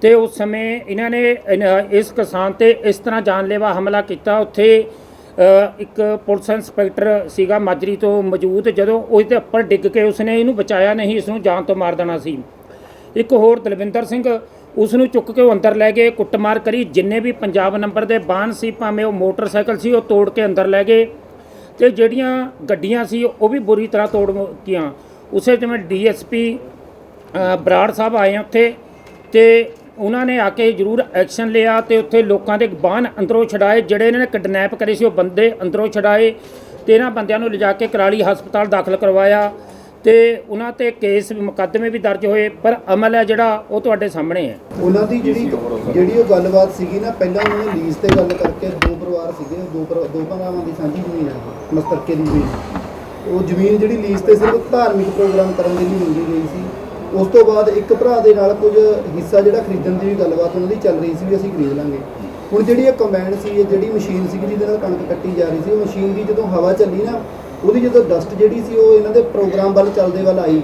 ਤੇ ਉਸ ਸਮੇਂ ਇਹਨਾਂ ਨੇ ਇਸ ਕਿਸਾਨ ਤੇ ਇਸ ਤਰ੍ਹਾਂ ਜਾਨਲੇਵਾ ਹਮਲਾ ਕੀਤਾ। ਉੱਥੇ ਇੱਕ ਪੁਲਿਸ ਇੰਸਪੈਕਟਰ ਸੀਗਾ ਮਾਜਰੀ ਤੋਂ ਮੌਜੂਦ। ਜਦੋਂ ਉਸ ਦੇ ਉੱਪਰ ਡਿੱਗ ਕੇ ਉਸਨੇ ਇਹਨੂੰ ਬਚਾਇਆ ਨਹੀਂ ਇਸ ਨੂੰ ਜਾਨ ਤੋਂ ਮਾਰ ਦੇਣਾ ਸੀ। ਇੱਕ ਹੋਰ ਦਲਵਿੰਦਰ ਸਿੰਘ, ਉਸ ਨੂੰ ਚੁੱਕ ਕੇ ਉਹ ਅੰਦਰ ਲੈ ਗਏ, ਕੁੱਟਮਾਰ ਕਰੀ, ਜਿੰਨੇ ਵੀ ਪੰਜਾਬ ਨੰਬਰ ਦੇ ਬਾਹਨ ਸੀ, ਭਾਵੇਂ ਉਹ ਮੋਟਰਸਾਈਕਲ ਸੀ, ਉਹ ਤੋੜ ਕੇ ਅੰਦਰ ਲੈ ਗਏ। ਤੇ ਜਿਹੜੀਆਂ ਗੱਡੀਆਂ ਸੀ, ਉਹ ਵੀ ਬੁਰੀ ਤਰ੍ਹਾਂ ਤੋੜ ਕੀਆਂ। ਉਸੇ ਜਿਵੇਂ ਡੀਐਸਪੀ ਬਰਾੜ ਸਾਹਿਬ ਆਏ ਉੱਥੇ ਤੇ ਉਹਨਾਂ ਨੇ ਆ ਕੇ ਜ਼ਰੂਰ ਐਕਸ਼ਨ ਲਿਆ ਤੇ ਉੱਥੇ ਲੋਕਾਂ ਦੇ ਬਾਹਨ ਅੰਦਰੋਂ ਛਡਾਏ, ਜਿਹੜੇ ਇਹਨਾਂ ਨੇ ਕਿਡਨੈਪ ਕਰੇ ਸੀ, ਉਹ ਬੰਦੇ ਅੰਦਰੋਂ ਛਡਾਏ ਤੇ ਇਹਨਾਂ ਬੰਦਿਆਂ ਨੂੰ ਲਿਜਾ ਕੇ ਕਰਾਲੀ ਹਸਪਤਾਲ ਦਾਖਲ ਕਰਵਾਇਆ। ਤੇ ਉਹਨਾਂ ਤੇ ਕੇਸ ਮੁਕੱਦਮੇ ਵੀ ਦਰਜ ਹੋਏ, ਪਰ ਅਮਲ ਹੈ ਜਿਹੜਾ ਉਹ ਤੁਹਾਡੇ ਸਾਹਮਣੇ ਹੈ।
ਉਹਨਾਂ ਦੀ ਜਿਹੜੀ ਜਿਹੜੀ ਉਹ ਗੱਲਬਾਤ ਸੀਗੀ ਨਾ, ਪਹਿਲਾਂ ਉਹਨਾਂ ਨੇ ਲੀਜ਼ ਤੇ ਗੱਲ ਕਰਕੇ ਦੋ ਪਰਿਵਾਰ ਸੀਗੇ, ਦੋ ਪਰ- ਦੋ ਭਰਾਵਾਂ ਦੀ ਸਾਂਝੀ ਜ਼ਮੀਨ ਹੈ ਮਸਤਰਕੇ ਦੀ ਜ਼ਮੀਨ। ਉਹ ਜ਼ਮੀਨ ਜਿਹੜੀ ਲੀਜ਼ ਤੇ ਸਿਰਫ ਧਾਰਮਿਕ ਪ੍ਰੋਗਰਾਮ ਕਰਨ ਦੇ ਲਈ ਮੰਗੀ ਗਈ ਸੀ। ਉਸ ਤੋਂ ਬਾਅਦ ਇੱਕ ਭਰਾ ਦੇ ਨਾਲ ਕੁਝ ਹਿੱਸਾ ਜਿਹੜਾ ਖਰੀਦਣ ਦੀ ਵੀ ਗੱਲਬਾਤ ਉਹਨਾਂ ਦੀ ਚੱਲ ਰਹੀ ਸੀ, ਵੀ ਅਸੀਂ ਖਰੀਦ ਲਾਂਗੇ। ਹੁਣ ਜਿਹੜੀ ਇਹ ਕੰਬਾਈਨ ਸੀ, ਇਹ ਜਿਹੜੀ ਮਸ਼ੀਨ ਸੀ ਜਿਹਦੇ ਨਾਲ ਕਣਕ ਕੱਟੀ ਜਾ ਰਹੀ ਸੀ, ਉਹ ਮਸ਼ੀਨ ਦੀ ਜਦੋਂ ਹਵਾ ਚੱਲੀ ਨਾ ਉਹਦੀ ਜਦੋਂ ਡਸਟ ਜਿਹੜੀ ਸੀ ਉਹ ਇਹਨਾਂ ਦੇ ਪ੍ਰੋਗਰਾਮ ਵੱਲ ਚੱਲਦੇ ਵੱਲ ਆਈ।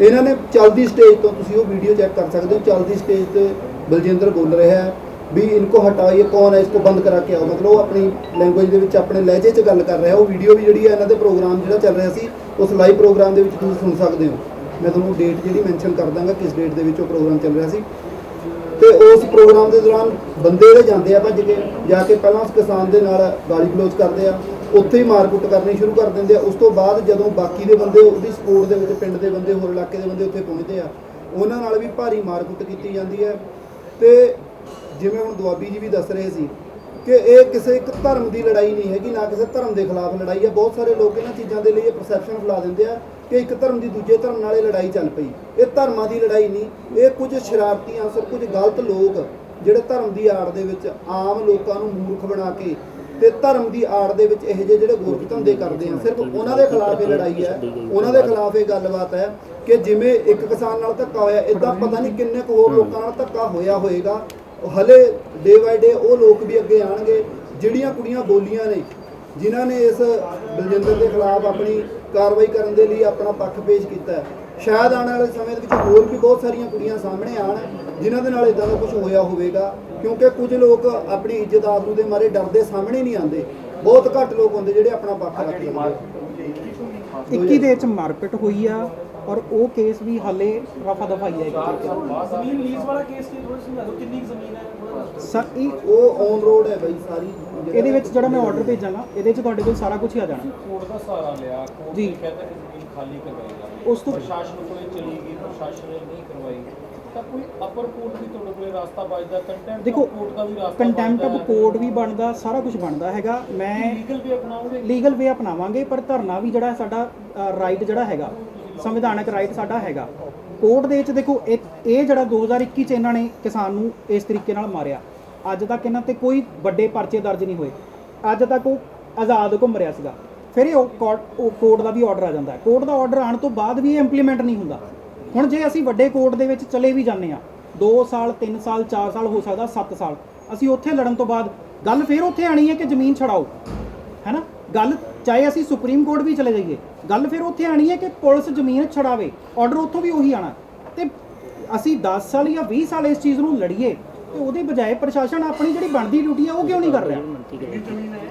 ਇਹਨਾਂ ਨੇ ਚਲਦੀ ਸਟੇਜ ਤੋਂ ਤੁਸੀਂ ਉਹ ਵੀਡੀਓ ਚੈੱਕ ਕਰ ਸਕਦੇ ਹੋ, ਚਲਦੀ ਸਟੇਜ ਤੇ ਬਲਜਿੰਦਰ ਬੋਲ ਰਿਹਾ ਹੈ ਵੀ ਇਨਕੋ ਹਟਾਓ ਕੌਣ ਹੈ ਇਸ ਇਸਕੋ ਬੰਦ ਕਰਾ ਕੇ ਆਓ। ਮਤਲਬ ਉਹ ਆਪਣੀ ਲੈਂਗੁਏਜ ਦੇ ਵਿੱਚ ਆਪਣੇ ਲਹਿਜੇ 'ਚ ਗੱਲ ਕਰ ਰਿਹਾ। ਉਹ ਵੀਡੀਓ ਵੀ ਜਿਹੜੀ ਹੈ ਇਹਨਾਂ ਦੇ ਪ੍ਰੋਗਰਾਮ ਜਿਹੜਾ ਚੱਲ ਰਿਹਾ ਸੀ, ਉਸ ਲਾਈਵ ਪ੍ਰੋਗਰਾਮ ਦੇ ਵਿੱਚ ਤੁਸੀਂ ਸੁਣ ਸਕਦੇ ਹੋ। ਮੈਂ ਤੁਹਾਨੂੰ ਡੇਟ ਜਿਹੜੀ ਮੈਂਸ਼ਨ ਕਰ ਦਾਂਗਾ, ਕਿਸ ਡੇਟ ਦੇ ਵਿੱਚ ਉਹ ਪ੍ਰੋਗਰਾਮ ਚੱਲ ਰਿਹਾ ਸੀ। ਤੇ ਉਸ ਪ੍ਰੋਗਰਾਮ ਦੇ ਦੌਰਾਨ ਬੰਦੇ ਜਿਹੜੇ ਜਾਂਦੇ ਆ ਭੱਜ ਕੇ ਜਾ ਕੇ ਪਹਿਲਾਂ ਉਸ ਕਿਸਾਨ ਦੇ ਨਾਲ ਗਾਲੀ ਗਲੋਚ ਕਰਦੇ ਆ ਉੱਥੇ ਹੀ ਮਾਰਕੁੱਟ ਕਰਨੀ ਸ਼ੁਰੂ ਕਰ ਦਿੰਦੇ ਆ। ਉਸ ਤੋਂ ਬਾਅਦ ਜਦੋਂ ਬਾਕੀ ਦੇ ਬੰਦੇ, ਉਹਦੀ ਸਪੋਰਟ ਦੇ ਵਿੱਚ ਪਿੰਡ ਦੇ ਬੰਦੇ, ਹੋਰ ਇਲਾਕੇ ਦੇ ਬੰਦੇ ਉੱਥੇ ਪਹੁੰਚਦੇ ਆ, ਉਹਨਾਂ ਨਾਲ ਵੀ ਭਾਰੀ ਮਾਰਕੁੱਟ ਕੀਤੀ ਜਾਂਦੀ ਹੈ। ਤੇ ਜਿਵੇਂ ਹੁਣ ਦੁਆਬੀ ਜੀ ਵੀ ਦੱਸ ਰਹੇ ਸੀ ਕਿ ਇਹ ਕਿਸੇ ਇੱਕ ਧਰਮ ਦੀ ਲੜਾਈ ਨਹੀਂ ਹੈਗੀ, ਨਾ ਕਿਸੇ ਧਰਮ ਦੇ ਖਿਲਾਫ ਲੜਾਈ ਹੈ। ਬਹੁਤ ਸਾਰੇ ਲੋਕ ਇਹਨਾਂ ਚੀਜ਼ਾਂ ਦੇ ਲਈ ਇਹ ਪਰਸੈਪਸ਼ਨ ਫੈਲਾ ਦਿੰਦੇ ਆ ਕਿ ਇੱਕ ਧਰਮ ਦੀ ਦੂਜੇ ਧਰਮ ਨਾਲ ਇਹ ਲੜਾਈ ਚੱਲ ਪਈ। ਇਹ ਧਰਮਾਂ ਦੀ ਲੜਾਈ ਨਹੀਂ, ਇਹ ਕੁਝ ਸ਼ਰਾਰਤੀ ਅਨਸਰ, ਕੁਝ ਗਲਤ ਲੋਕ ਜਿਹੜੇ ਧਰਮ ਦੀ ਆੜ ਦੇ ਵਿੱਚ ਆਮ ਲੋਕਾਂ ਨੂੰ ਮੂਰਖ ਬਣਾ ਕੇ ਤੇ ਧਰਮ ਦੀ ਆੜ ਦੇ ਵਿੱਚ ਇਹ ਜਿਹੇ ਜਿਹੜੇ ਗੋਰਖ ਧੰਦੇ ਕਰਦੇ ਆ, ਸਿਰਫ ਉਹਨਾਂ ਦੇ ਖਿਲਾਫ ਇਹ ਲੜਾਈ ਹੈ, ਉਹਨਾਂ ਦੇ ਖਿਲਾਫ ਇਹ ਗੱਲਬਾਤ ਹੈ ਕਿ ਜਿਵੇਂ ਇੱਕ ਕਿਸਾਨ ਨਾਲ ਧੱਕਾ ਹੋਇਆ ਇਦਾਂ ਪਤਾ ਨਹੀਂ ਕਿੰਨੇ ਕੁ ਹੋਰ ਲੋਕਾਂ ਨਾਲ ਧੱਕਾ ਹੋਇਆ ਹੋਏਗਾ। ਹਲੇ ਡੇ ਬਾਈ ਡੇ ਉਹ ਲੋਕ ਵੀ ਅੱਗੇ ਆਣਗੇ, ਜਿਹੜੀਆਂ ਕੁੜੀਆਂ ਬੋਲੀਆਂ ਨੇ, ਜਿਨ੍ਹਾਂ ਨੇ ਇਸ ਬਲਜਿੰਦਰ ਦੇ ਖਿਲਾਫ ਆਪਣੀ ਕਾਰਵਾਈ ਕਰਨ ਦੇ ਲਈ ਆਪਣਾ ਪੱਖ ਪੇਸ਼ ਕੀਤਾ ਸ਼ਾਇਦ ਆਉਣ ਵਾਲੇ ਸਮੇਂ ਦੇ ਵਿੱਚ ਹੋਰ ਵੀ ਬਹੁਤ ਸਾਰੀਆਂ ਕੁੜੀਆਂ ਸਾਹਮਣੇ ਆਣ ਜਿਨ੍ਹਾਂ ਦੇ ਨਾਲ ਇਦਾਂ ਦਾ ਕੁਝ ਹੋਇਆ ਹੋਵੇਗਾ। ਕਿਉਂਕਿ ਕੁਝ ਲੋਕ ਆਪਣੀ ਇੱਜ਼ਤ ਆਬਰੂ ਦੇ ਮਾਰੇ ਡਰਦੇ ਸਾਹਮਣੇ ਨਹੀਂ ਆਉਂਦੇ। ਬਹੁਤ ਘੱਟ ਲੋਕ ਹੁੰਦੇ ਜਿਹੜੇ ਆਪਣਾ ਪੱਖ ਰੱਖਦੇ ਨੇ
21 ਦੇ ਵਿੱਚ ਮਾਰਪੀਟ ਹੋਈ ਆ ਔਰ ਉਹ ਕੇਸ ਵੀ ਹਾਲੇ ਰਫਾ ਦਫਾ ਹੀ ਹੈ।
ਜ਼ਮੀਨ ਲੀਜ਼ ਵਾਲਾ ਕੇਸ ਕੀ ਥੋੜੀ ਸਮਝਾ ਦਿਓ ਕਿੰਨੀ ਜ਼ਮੀਨ ਹੈ?
ਸਰ ਇਹ
ਉਹ ਔਨ ਰੋਡ ਹੈ ਬਾਈ ਸਾਰੀ।
ਇਹਦੇ ਵਿੱਚ ਜਿਹੜਾ ਮੈਂ ਆਰਡਰ ਭੇਜਾਂਗਾ ਇਹਦੇ 'ਚ ਤੁਹਾਡੇ ਕੋਲ ਸਾਰਾ ਕੁਝ ਹੀ ਆ ਜਾਣਾ।
ਕੋਰਟ ਦਾ ਸਹਾਰਾ ਲਿਆ ਕੋਰਟ। ਨੇ ਕਹਿੰਦਾ ਕਿ ਜ਼ਮੀਨ ਖਾਲੀ ਕਰਵਾਏਗਾ
ਉਸ ਤੋਂ
ਪ੍ਰਸ਼ਾਸਨ ਕੋਲੇ ਚਲੀ ਗਈ ਪ੍ਰਸ਼ਾਸਨ ਨੇ ਨਹੀਂ ਕਰਵਾਈ। ਤਾਂ ਕੋਈ ਅਪਰ ਕੋਰਟ ਵੀ ਤੁਹਾਡੇ ਕੋਲੇ ਰਾਸਤਾ ਬਚਦਾ ਕੰਟੈਂਟ
ਦੇਖੋ
ਕੋਰਟ ਦਾ ਵੀ ਰਾਸਤਾ
ਕੰਟੈਂਪਟ ਆਫ ਕੋਰਟ ਵੀ ਬਣਦਾ ਸਾਰਾ ਕੁਝ ਬਣਦਾ ਹੈਗਾ। ਮੈਂ
ਲੀਗਲ ਵੀ ਅਪਣਾਓਗੇ?
ਲੀਗਲ ਵੇ ਅਪਣਾਵਾਂਗੇ ਪਰ ਧਰਨਾ ਵੀ ਜਿਹੜਾ ਸਾਡਾ ਰਾਈਟ ਜਿਹੜਾ ਹੈਗਾ ਸੰਵਿਧਾਨਕ ਰਾਈਟ ਸਾਡਾ ਹੈਗਾ। ਕੋਰਟ ਦੇ ਵਿੱਚ ਦੇਖੋ ਇਹ ਇਹ ਜਿਹੜਾ 2021 ਚ ਇਹਨਾਂ ਨੇ ਕਿਸਾਨ ਨੂੰ ਇਸ ਤਰੀਕੇ ਨਾਲ ਮਾਰਿਆ। ਅੱਜ ਤੱਕ ਇਹਨਾਂ ਤੇ ਕੋਈ ਵੱਡੇ ਪਰਚੇ ਦਰਜ ਨਹੀਂ ਹੋਏ। ਅੱਜ ਤੱਕ ਉਹ ਆਜ਼ਾਦ ਘੁੰਮ ਰਿਹਾ ਸੀਗਾ। ਫਿਰ ਇਹ ਉਹ ਕੋਰਟ ਦਾ ਵੀ ਆਰਡਰ ਆ ਜਾਂਦਾ ਹੈ। ਕੋਰਟ ਦਾ ਆਰਡਰ ਆਉਣ ਤੋਂ ਬਾਅਦ ਵੀ ਇਹ ਇੰਪਲੀਮੈਂਟ ਨਹੀਂ ਹੁੰਦਾ। ਹੁਣ ਜੇ ਅਸੀਂ ਵੱਡੇ ਕੋਰਟ ਦੇ ਵਿੱਚ ਚਲੇ ਵੀ ਜਾਂਦੇ ਆ 2 ਸਾਲ 3 ਸਾਲ 4 ਸਾਲ ਹੋ ਸਕਦਾ 7 ਸਾਲ। ਅਸੀਂ ਉੱਥੇ ਲੜਨ ਤੋਂ ਬਾਅਦ ਗੱਲ ਫਿਰ ਉੱਥੇ ਆਣੀ ਹੈ ਕਿ ਜ਼ਮੀਨ ਛਡਾਓ ਹੈਨਾ? ਗੱਲ ਚਾਹੇ ਅਸੀਂ ਸੁਪਰੀਮ ਕੋਰਟ ਵੀ ਚਲੇ ਜਾਈਏ ਗੱਲ ਫਿਰ ਉੱਥੇ ਆਣੀ ਹੈ ਕਿ ਪੁਲਿਸ ਜ਼ਮੀਨ ਛਡਾਵੇ ਆਰਡਰ ਉੱਥੋਂ ਵੀ ਉਹੀ ਆਣਾ ਤੇ ਅਸੀਂ 10 ਸਾਲ ਜਾਂ 20 ਸਾਲ ਇਸ ਚੀਜ਼ ਨੂੰ ਲੜੀਏ ਤੇ ਉਹਦੇ ਬਜਾਏ ਪ੍ਰਸ਼ਾਸਨ ਆਪਣੀ ਜਿਹੜੀ ਬਣਦੀ ਡਿਊਟੀ ਆ ਉਹ ਕਿਉਂ ਨਹੀਂ ਕਰ ਰਿਹਾ?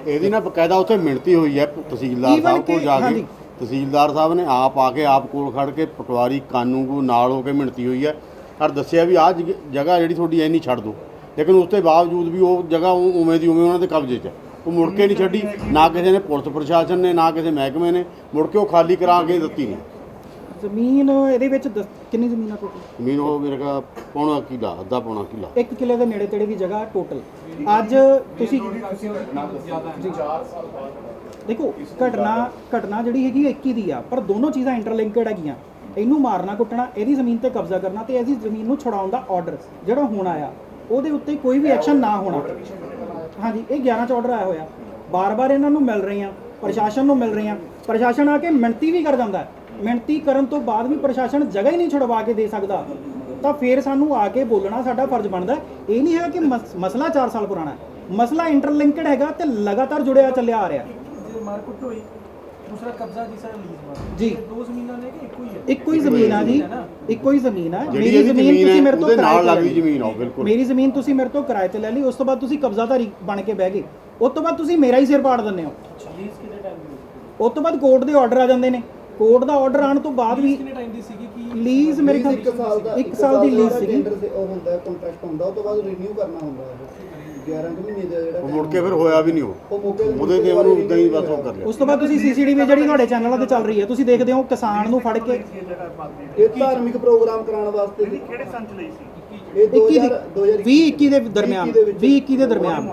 ਇਹਦੀ ਨਾ ਬਕਾਇਦਾ ਉੱਥੇ ਮਿਣਤੀ ਹੋਈ ਹੈ ਤਹਿਸੀਲਦਾਰ ਸਾਹਿਬ ਕੋਲ ਜਾ ਕੇ। ਤਹਿਸੀਲਦਾਰ ਸਾਹਿਬ ਨੇ ਆਪ ਆ ਕੇ ਆਪ ਕੋਲ ਖੜ ਕੇ ਪਟਵਾਰੀ ਕਾਨੂੰਗੋ ਨਾਲ ਹੋ ਕੇ ਮਿਣਤੀ ਹੋਈ ਹੈ। ਔਰ ਦੱਸਿਆ ਵੀ ਆਹ ਜਗ- ਜਗ੍ਹਾ ਜਿਹੜੀ ਤੁਹਾਡੀ ਐ ਨਹੀਂ ਛੱਡ ਦੋ ਲੇਕਿਨ ਉਸ ਤੋਂ ਬਾਵਜੂਦ ਵੀ ਉਹ ਜਗ੍ਹਾ ਉ- ਉਵੇਂ ਦੀ ਉਵੇਂ ਉਹਨਾਂ ਦੇ ਕਬਜ਼ੇ 'ਚ ਹੈ। ਉਹ ਮੁੜ ਕੇ ਨਹੀਂ ਛੱਡੀ ਨਾ ਕਿਸੇ ਨੇ ਪੁਲਿਸ ਪ੍ਰਸ਼ਾਸਨ ਨੇ ਨਾ ਕਿਸੇ ਮਹਿਕਮੇ ਨੇ। ਮੁੜ ਕੇ ਉਹ ਖਾਲੀ ਕਰਾ ਕੇ ਦਿੱਤੀ ਨਹੀਂ।
ਜ਼ਮੀਨ ਇਹਦੇ ਵਿੱਚ ਦਸ- ਕਿੰਨੀ ਜ਼ਮੀਨ ਆ ਟੋਟਲ
ਜ਼ਮੀਨ ਉਹ ਮੇਰੇ ਕਾ ਪੌਣਾ ਕਿਲਾ ਅੱਧਾ ਪੌਣਾ ਕਿਲਾ।
1 ਕਿਲੇ ਦੇ ਨੇੜੇ ਤੇੜੇ ਦੀ ਜਗ੍ਹਾ ਟੋਟਲ ਅੱਜ ਤੁਸੀਂ ਦੇਖੋ, ਘਟਨਾ ਘਟਨਾ ਜਿਹੜੀ ਹੈਗੀ 21 ਦੀ ਆ, ਪਰ ਦੋਨੋਂ ਚੀਜ਼ਾਂ ਇੰਟਰਲਿੰਕਡ ਹੈਗੀਆਂ। ਇਹਨੂੰ ਮਾਰਨਾ, ਕੁੱਟਣਾ, ਇਹਦੀ ਜ਼ਮੀਨ ਤੇ ਕਬਜ਼ਾ ਕਰਨਾ ਤੇ ਇਹਦੀ ਜ਼ਮੀਨ ਨੂੰ ਛੁਡਾਉਣ ਦਾ ਆਰਡਰ ਜਿਹੜਾ ਹੁਣ ਆਇਆ, ਉਹਦੇ ਉੱਤੇ ਕੋਈ ਵੀ ਐਕਸ਼ਨ ਨਾ ਹੋਣਾ। ਹਾਂਜੀ, ਇਹ 11 ਚ ਆਰਡਰ ਆਇਆ ਹੋਇਆ। ਬਾਰ-ਬਾਰ ਇਹਨਾਂ ਨੂੰ ਮਿਲ ਰਹੇ ਆ ਪ੍ਰਸ਼ਾਸਨ ਨੂੰ ਮਿਲ ਰਹੇ ਆ ਪ੍ਰਸ਼ਾਸਨ ਆ ਕੇ ਮਿਹਨਤੀ ਵੀ ਕਰ ਜਾਂਦਾ ਮਿਹਨਤੀ ਕਰਨ ਤੋਂ ਬਾਅਦ ਵੀ ਪ੍ਰਸ਼ਾਸਨ ਜਗ੍ਹਾ ਹੀ ਨਹੀਂ ਛੁਡਵਾ ਕੇ ਦੇ ਸਕਦਾ। ਤਾਂ ਫਿਰ ਸਾਨੂੰ ਆ ਕੇ ਬੋਲਣਾ ਸਾਡਾ ਫਰਜ਼ ਬਣਦਾ ਇਹ ਨਹੀਂ ਹੈਗਾ ਕਿ ਮਸ- ਮਸਲਾ 4 ਸਾਲ ਪੁਰਾਣਾ ਹੈ। ਮਸਲਾ ਇੰਟਰਲਿੰਕਡ ਹੈਗਾ ਤੇ ਲਗਾਤਾਰ ਜੁੜਿਆ ਚੱਲਿਆ ਆ ਰਿਹਾ।
ਮਾਰਕੁੱਟ ਹੋਈ ਦੂਸਰਾ ਕਬਜ਼ਾ ਜਿਸਾ ਲੀਜ਼ ਵਾਲਾ
ਜੀ।
ਦੋ ਜ਼ਮੀਨਾਂ ਨੇ ਕਿ ਇੱਕੋ ਹੀ ਹੈ?
ਇੱਕੋ ਹੀ ਜ਼ਮੀਨ ਆ ਜੀ ਇੱਕੋ ਹੀ ਜ਼ਮੀਨ ਆ।
ਜਿਹੜੀ ਇਹਦੀ ਜ਼ਮੀਨ
ਤੁਸੀਂ
ਹੈ
ਮੇਰੇ ਤੋਂ
ਉਹਦੇ
ਕਿਰਾਏ
ਨਾਲ
ਤੇ ਲੈ
ਲੱਗਦੀ
ਲਈ।
ਜ਼ਮੀਨ ਆ ਉਹ ਬਿਲਕੁਲ।
ਮੇਰੀ ਜ਼ਮੀਨ ਤੁਸੀਂ ਮੇਰੇ ਤੋਂ ਕਿਰਾਏ ਤੇ ਲੈ ਲਈ ਉਸ ਤੋਂ ਬਾਅਦ ਤੁਸੀਂ ਕਬਜ਼ਾਧਾਰੀ ਬਣ ਕੇ ਬਹਿ ਗਏ। ਉਸ ਤੋਂ ਬਾਅਦ ਤੁਸੀਂ ਮੇਰਾ ਹੀ ਸਿਰ ਪਾੜ ਦਿੰਦੇ ਹੋ।
ਲੀਜ਼ ਕਿੰਨੇ ਟਾਈਮ ਦੀ ਹੋਈ
ਉਸ ਤੋਂ ਬਾਅਦ ਕੋਰਟ ਦੇ ਆਰਡਰ ਆ ਜਾਂਦੇ ਨੇ। ਕੋਰਟ ਦਾ ਆਰਡਰ ਆਉਣ ਤੋਂ ਬਾਅਦ ਵੀ
ਕਿੰਨੇ ਟਾਈਮ ਦੀ ਸੀਗੀ? ਕਿ
ਲੀਜ਼ ਮੇਰੇ ਖਿਆਲ
ਇੱਕ ਸਾਲ ਦਾ
ਇੱਕ ਸਾਲ ਦੀ ਲੀਜ਼ ਸੀਗੀ।
tender ਤੇ ਉਹ ਹੁੰਦਾ ਕੰਟਰੈਕਟ ਹੁੰਦਾ ਉਹ ਤੋਂ ਬਾਅਦ ਰੀਨਿਊ ਕਰਨਾ ਹੁੰਦਾ ਹੈ। 11 ਕੁ ਮਹੀਨੇ ਦਾ ਜਿਹੜਾ
ਉਹ ਮੁੜ ਕੇ ਫਿਰ ਹੋਇਆ ਵੀ ਨਹੀਂ ਉਹ।
ਉਹ ਮੌਕੇ
ਉਹਦੇ ਤੇ ਉਹਨੂੰ ਉਦਾਂ ਹੀ ਬਸ ਉਹ ਕਰ ਲਿਆ।
ਉਸ ਤੋਂ ਬਾਅਦ ਤੁਸੀਂ ਸੀਸੀਟੀਵੀ ਜਿਹੜੀ ਤੁਹਾਡੇ ਚੈਨਲਾਂ ਤੇ ਚੱਲ ਰਹੀ ਹੈ ਤੁਸੀਂ ਦੇਖਦੇ ਹੋ ਕਿਸਾਨ ਨੂੰ ਫੜ ਕੇ
ਇਹ ਧਾਰਮਿਕ ਪ੍ਰੋਗਰਾਮ ਕਰਾਉਣ ਵਾਸਤੇ ਕਿਹੜੇ ਸੰਚ ਲਈ ਸੀ? ਇਹ
21 ਦੀ
2000
20 21 ਦੇ ਦਰਮਿਆਨ। 20 21 ਦੇ ਦਰਮਿਆਨ।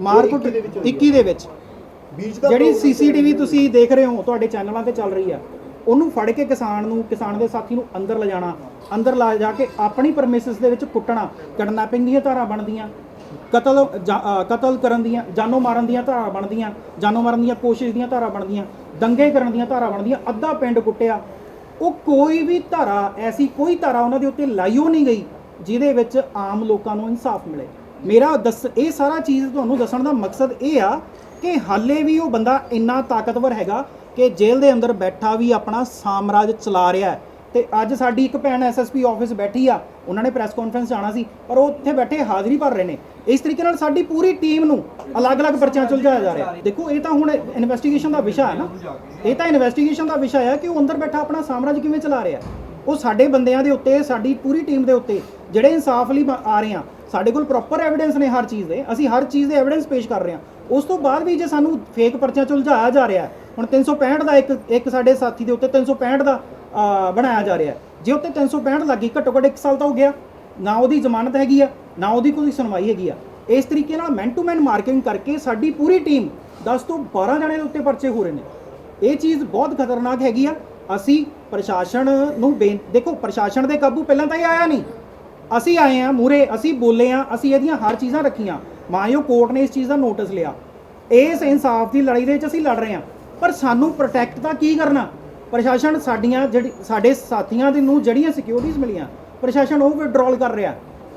ਮਾਰਕੁੱਟ 21 ਦੇ ਵਿੱਚ
ਦਾ
ਜਿਹੜੀ
program
ਸੀਸੀਟੀਵੀ ਤੁਸੀਂ ਦੇਖ ਰਹੇ ਹੋ ਤੁਹਾਡੇ ਚੈਨਲਾਂ ਤੇ ਚੱਲ ਰਹੀ ਆ। ਉਹਨੂੰ ਫੜ ਕੇ ਕਿਸਾਨ ਨੂੰ ਕਿਸਾਨ ਦੇ ਸਾਥੀ ਨੂੰ ਅੰਦਰ ਲਿਜਾਣਾ ਅੰਦਰ ਲਾ ਜਾ ਕੇ ਆਪਣੀ ਪਰਮਿਸਿਸ ਦੇ ਵਿੱਚ ਕੁੱਟਣਾ ਕਿਡਨੈਪਿੰਗ ਦੀਆਂ ਧਾਰਾ ਬਣਦੀਆਂ ਕਤਲ ਜਾ- ਅ, ਕਤਲ ਕਰਨ ਦੀਆਂ ਜਾਨੋਂ ਮਾਰਨ ਦੀਆਂ ਧਾਰਾ ਬਣਦੀਆਂ ਜਾਨੋਂ ਮਾਰਨ ਦੀਆਂ ਕੋਸ਼ਿਸ਼ ਦੀਆਂ ਧਾਰਾ ਬਣਦੀਆਂ ਦੰਗੇ ਕਰਨ ਦੀਆਂ ਧਾਰਾ ਬਣਦੀਆਂ ਅੱਧਾ ਪਿੰਡ ਕੁੱਟਿਆ। ਉਹ ਕੋਈ ਵੀ ਧਾਰਾ ਐਸੀ ਕੋਈ ਧਾਰਾ ਉਹਨਾਂ ਦੇ ਉੱਤੇ ਲਾਈਓ ਨਹੀਂ ਗਈ ਜਿਹਦੇ ਵਿੱਚ ਆਮ ਲੋਕਾਂ ਨੂੰ ਇਨਸਾਫ ਮਿਲੇ। ਮੇਰਾ ਦੱਸ ਇਹ ਸਾਰਾ ਚੀਜ਼ ਤੁਹਾਨੂੰ ਦੱਸਣ ਦਾ ਮਕਸਦ ਇਹ ਆ ਕਿ ਹਾਲੇ ਵੀ ਉਹ ਬੰਦਾ ਇੰਨਾ ਤਾਕਤਵਰ ਹੈਗਾ ਕਿ ਜੇਲ੍ਹ ਦੇ ਅੰਦਰ ਬੈਠਾ ਵੀ ਆਪਣਾ ਸਾਮਰਾਜ ਚਲਾ ਰਿਹਾ ਹੈ। ਤੇ ਅੱਜ ਸਾਡੀ ਇੱਕ ਭੈਣ ਐਸਐਸਪੀ ਆਫਿਸ ਬੈਠੀ ਆ ਉਹਨਾਂ ਨੇ ਪ੍ਰੈਸ ਕਾਨਫਰੰਸ ਜਾਣਾ ਸੀ ਪਰ ਉਹ ਉੱਥੇ ਬੈਠੇ ਹਾਜ਼ਰੀ ਭਰ ਰਹੇ ਨੇ। ਇਸ ਤਰੀਕੇ ਨਾਲ ਸਾਡੀ ਪੂਰੀ ਟੀਮ ਨੂੰ ਅਲੱਗ-ਅਲੱਗ ਪਰਚਿਆਂ 'ਚ ਜਾ ਰਿਹਾ ਦੇਖੋ ਇਹ ਤਾਂ ਹੁਣ ਇਨਵੈਸਟੀਗੇਸ਼ਨ ਦਾ ਵਿਸ਼ਾ ਹੈ ਨਾ। ਇਹ ਤਾਂ ਇਨਵੈਸਟੀਗੇਸ਼ਨ ਦਾ ਵਿਸ਼ਾ ਹੈ ਕਿ ਉਹ ਅੰਦਰ ਬੈਠਾ ਆਪਣਾ ਸਾਮਰਾਜ ਕਿਵੇਂ ਚਲਾ ਰਿਹਾ ਉਹ ਸਾਡੇ ਬੰਦਿਆਂ ਦੇ ਉੱਤੇ ਸਾਡੀ ਪੂਰੀ ਟੀਮ ਦੇ ਉੱਤੇ ਜਿਹੜੇ ਇਨਸਾਫ ਲਈ ਆ ਰਹੇ ਆ ਸਾਡੇ ਕੋਲ ਪ੍ਰੋਪਰ ਐਵੀਡੈਂਸ ਨੇ ਹਰ ਚੀਜ਼ ਦੇ। ਅਸੀਂ ਹਰ ਚੀਜ਼ ਦੇ ਐਵੀਡੈਂਸ ਪੇਸ਼ ਕਰ ਰਹੇ ਹਾਂ। ਉਸ ਤੋਂ ਬਾਅਦ ਵੀ ਜੇ ਸਾਨੂੰ ਫੇਕ ਪਰਚਿਆਂ 'ਚ ਉਲਝਾਇਆ ਜਾ ਰਿਹਾ ਹੈ, ਹੁਣ 365 ਦਾ ਇੱਕ ਇੱਕ ਸਾਡੇ ਸਾਥੀ ਦੇ ਉੱਤੇ 365 ਦਾ ਬਣਾਇਆ ਜਾ ਰਿਹਾ ਹੈ। ਜੇ ਉੱਤੇ 365 ਲੱਗੀ ਘੱਟੋ ਘੱਟ 1 ਸਾਲ ਤਾਂ ਹੋ ਗਿਆ। ਨਾ ਉਹਦੀ ਜ਼ਮਾਨਤ ਹੈਗੀ ਆ, ਨਾ ਉਹਦੀ ਕੋਈ ਸੁਣਵਾਈ ਹੈਗੀ ਆ। ਇਸ ਤਰੀਕੇ ਨਾਲ ਮੈਨ ਟੂ ਮੈਨ ਮਾਰਕਿੰਗ ਕਰਕੇ ਸਾਡੀ ਪੂਰੀ ਟੀਮ 10 ਤੋਂ 12 ਜਣੇ ਦੇ ਉੱਤੇ ਪਰਚੇ ਹੋ ਰਹੇ ਨੇ। ਇਹ ਚੀਜ਼ ਬਹੁਤ ਖਤਰਨਾਕ ਹੈਗੀ ਆ। ਅਸੀਂ ਪ੍ਰਸ਼ਾਸਨ ਨੂੰ ਬੇਨ, ਦੇਖੋ, ਪ੍ਰਸ਼ਾਸਨ ਦੇ ਕਾਬੂ ਪਹਿਲਾਂ ਤਾਂ ਇਹ ਆਇਆ ਨਹੀਂ। ਅਸੀਂ ਆਏ ਆ ਮੂਰੇ ਅਸੀਂ ਬੋਲੇ ਆ, ਅਸੀਂ ਇਹਦੀਆਂ ਹਰ ਚੀਜ਼ਾਂ ਰੱਖੀਆਂ। ਮਾਇਓ ਕੋਰਟ ਨੇ ਇਸ ਚੀਜ਼ ਦਾ ਨੋਟਿਸ ਲਿਆ। ਇਸ ਇਨਸਾਫ ਦੀ ਲੜਾਈ ਦੇ ਵਿੱਚ ਅਸੀਂ ਲੜ ਰਹੇ ਆ। ਪਰ ਸਾਨੂੰ ਪ੍ਰੋਟੈਕਟ ਤਾਂ ਕੀ ਕਰਨਾ? ਪ੍ਰਸ਼ਾਸਨ ਸਾਡੀਆਂ ਜਿਹੜੀ, ਸਾਡੇ ਸਾਥੀਆਂ ਦੇ ਨੂੰ ਜਿਹੜੀਆਂ ਸਿਕਿਉਰਿਟੀਜ਼ ਮਿਲੀਆਂ, ਪ੍ਰਸ਼ਾਸਨ ਉਹ ਵਿਡਰਾਲ ਕਰ ਰਿਹਾ।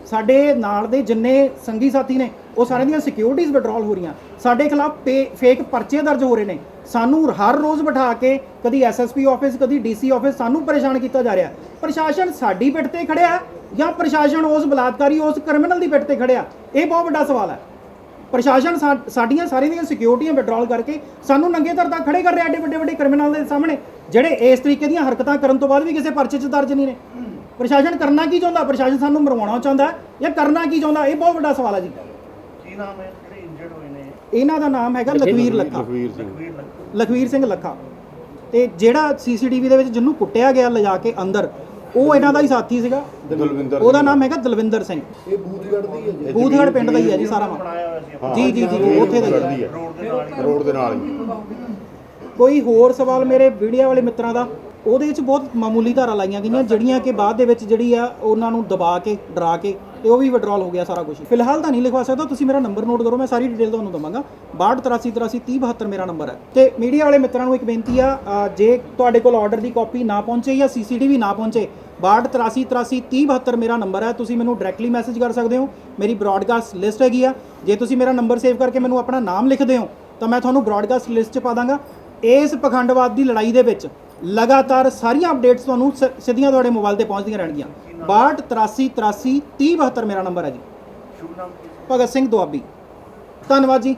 ਸਾਡੇ ਨਾਲ ਦੇ ਜਿੰਨੇ ਸੰਗੀ ਸਾਥੀ ਨੇ, ਉਹ ਸਾਰਿਆਂ ਦੀਆਂ ਸਿਕਿਉਰਿਟੀਜ਼ ਵਿਡਰਾਲ ਹੋ ਰਹੀਆਂ। ਸਾਡੇ ਖਿਲਾਫ ਫੇਕ ਪਰਚੇ ਦਰਜ ਹੋ ਰਹੇ ਨੇ। ਸਾਨੂੰ ਹਰ ਰੋਜ਼ ਬਿਠਾ ਕੇ ਕਦੀ ਐਸਐਸਪੀ ਆਫਿਸ ਕਦੀ ਡੀਸੀ ਆਫਿਸ ਸਾਨੂੰ ਪਰੇਸ਼ਾਨ ਕੀਤਾ ਜਾ ਰਿਹਾ। ਪ੍ਰਸ਼ਾਸਨ ਸਾਡੀ ਪਿੱਠ ਤੇ ਖੜਿਆ ਜਾਂ ਪ੍ਰਸ਼ਾਸਨ ਉਸ ਬਲਾਤਕਾਰੀ, ਉਸ ਕ੍ਰਿਮੀਨਲ ਦੀ ਪਿੱਠ ਤੇ ਖੜਿਆ? ਇਹ ਬਹੁਤ ਵੱਡਾ ਸਵਾਲ ਹੈ। ਪ੍ਰਸ਼ਾਸਨ ਸਾਡੀਆਂ ਸਾਰੀਆਂ ਦੀਆਂ ਸਿਕਿਉਰਿਟੀਆਂ ਵਿਡਰਾਲ ਕਰਕੇ ਸਾਨੂੰ ਨੰਗੇ ਧਰਦਾ ਖੜੇ ਕਰ ਰਿਹਾ ਐਡੇ ਵੱਡੇ ਵੱਡੇ ਕ੍ਰਿਮੀਨਲ ਦੇ ਸਾਹਮਣੇ ਜਿਹੜੇ ਇਸ ਤਰੀਕੇ ਦੀਆਂ ਹਰਕਤਾਂ ਕਰਨ ਤੋਂ ਬਾਅਦ ਵੀ ਕਿਸੇ ਪਰਚੇ 'ਚ ਦਰਜ ਨਹੀਂ ਨੇ। ਪ੍ਰਸ਼ਾਸਨ ਕਰਨਾ ਕੀ ਚਾਹੁੰਦਾ? ਪ੍ਰਸ਼ਾਸਨ ਸਾਨੂੰ ਮਰਵਾਉਣਾ ਚਾਹੁੰਦਾ ਜਾਂ ਕਰਨਾ ਕੀ ਚਾਹੁੰਦਾ? ਇਹ ਬਹੁਤ ਵੱਡਾ ਸਵਾਲ ਹੈ ਜੀ।
ਕੀ ਨਾਮ ਹੈ? ਜਿਹੜੇ ਇੰਜਰਡ ਹੋਏ ਨੇ?
ਇਹਨਾਂ ਦਾ ਨਾਮ ਹੈਗਾ ਲਖਵੀਰ ਲੱਖਾ।
ਲਖਵੀਰ ਸਿੰਘ।
ਲਖਵੀਰ ਸਿੰਘ ਲੱਖਾ। ਤੇ ਜਿਹੜਾ ਸੀਸੀਟੀਵੀ ਦੇ ਵਿੱਚ ਜਿਹਨੂੰ ਕੁੱਟਿਆ ਗਿਆ ਲਿਜਾ ਕੇ ਅੰਦਰ ਉਹ ਇਹਨਾਂ ਦਾ ਹੀ ਸਾਥੀ ਸੀਗਾ।
ਦਲਵਿੰਦਰ
ਉਹਦਾ ਨਾਮ ਹੈਗਾ ਦਲਵਿੰਦਰ ਸਿੰਘ।
ਇਹ ਬੂਥਗੜ੍ਹ ਦੀ ਹੈ ਜੀ।
ਬੂਥਗੜ ਪਿੰਡ ਦਾ ਹੀ ਹੈ ਜੀ ਸਾਰਾ ਮਾਮਲਾ
ਬਣਾਇਆ ਹੋਇਆ ਸੀ
ਹਾਂ,
ਜੀ, ਜੀ, ਜੀ, ਉੱਥੇ ਦਾ ਹੀ ਹੀ।
ਰੋਡ ਦੇ ਨਾਲ ਹੀ।
ਕੋਈ ਹੋਰ ਸਵਾਲ ਮੇਰੇ ਵੀਡੀਓ ਵਾਲੇ ਮਿੱਤਰਾਂ ਦਾ? ਉਹਦੇ ਵਿੱਚ ਬਹੁਤ ਮਾਮੂਲੀ ਧਾਰਾ ਲਾਈਆਂ ਗਈਆਂ ਜਿਹੜੀਆਂ ਕਿ ਬਾਅਦ ਦੇ ਵਿੱਚ ਜਿਹੜੀ ਆ ਉਹਨਾਂ ਨੂੰ ਦਬਾ ਕੇ ਡਰਾ ਕੇ ਤੇ ਉਹ ਵੀ ਵਿਡਰਾਲ ਹੋ ਗਿਆ ਸਾਰਾ ਕੁਝ ਫਿਲਹਾਲ ਤਾਂ ਨਹੀਂ ਲਿਖਵਾ ਸਕਦਾ, ਤੁਸੀਂ ਮੇਰਾ ਨੰਬਰ ਨੋਟ ਕਰੋ, ਮੈਂ ਸਾਰੀ ਡਿਟੇਲ ਤੁਹਾਨੂੰ ਦਵਾਂਗਾ। 6283833072 ਮੇਰਾ ਨੰਬਰ ਹੈ। ਤੇ ਮੀਡੀਆ ਵਾਲੇ ਮਿੱਤਰਾਂ ਨੂੰ ਇੱਕ ਬੇਨਤੀ ਆ ਜੇ ਤੁਹਾਡੇ ਕੋਲ ਆਰਡਰ ਦੀ ਕਾਪੀ ਨਾ ਪਹੁੰਚੇ ਜਾਂ ਸੀਸੀਟੀਵੀ ਨਾ ਪਹੁੰਚੇ 6283833072 ਮੇਰਾ ਨੰਬਰ ਹੈ। ਤੁਸੀਂ ਮੈਨੂੰ ਡਾਇਰੈਕਟਲੀ ਮੈਸੇਜ ਕਰ ਸਕਦੇ ਹੋ। ਮੇਰੀ ਬ੍ਰੌਡਕਾਸਟ ਲਿਸਟ ਹੈਗੀ ਆ। ਜੇ ਤੁਸੀਂ ਮੇਰਾ ਨੰਬਰ ਸੇਵ ਕਰਕੇ ਮੈਨੂੰ ਆਪਣਾ ਨਾਮ ਲਿਖਦੇ ਹੋ, ਤਾਂ ਮੈਂ ਤੁਹਾਨੂੰ ਬ੍ਰੌਡਕਾਸਟ ਲਿਸਟ 'ਚ ਪਾ ਦਾਂਗਾ। ਇਸ ਪਖੰਡਵਾਦ ਦੀ ਲੜਾਈ ਦੇ ਵਿੱਚ ਲਗਾਤਾਰ ਸਾਰੀਆਂ ਅਪਡੇਟਸ ਤੁਹਾਨੂੰ ਸ- ਸਿੱਧੀਆਂ ਤੁਹਾਡੇ ਮੋਬਾਈਲ ਤੇ ਪਹੁੰਚਦੀਆਂ ਰਹਿਣਗੀਆਂ। 6283833072 ਮੇਰਾ ਨੰਬਰ ਹੈ ਜੀ।
ਸ਼ੁਭ ਨਾਮ ਕੀ
ਭਗਤ ਸਿੰਘ ਦੁਆਬੀ। ਧੰਨਵਾਦ ਜੀ।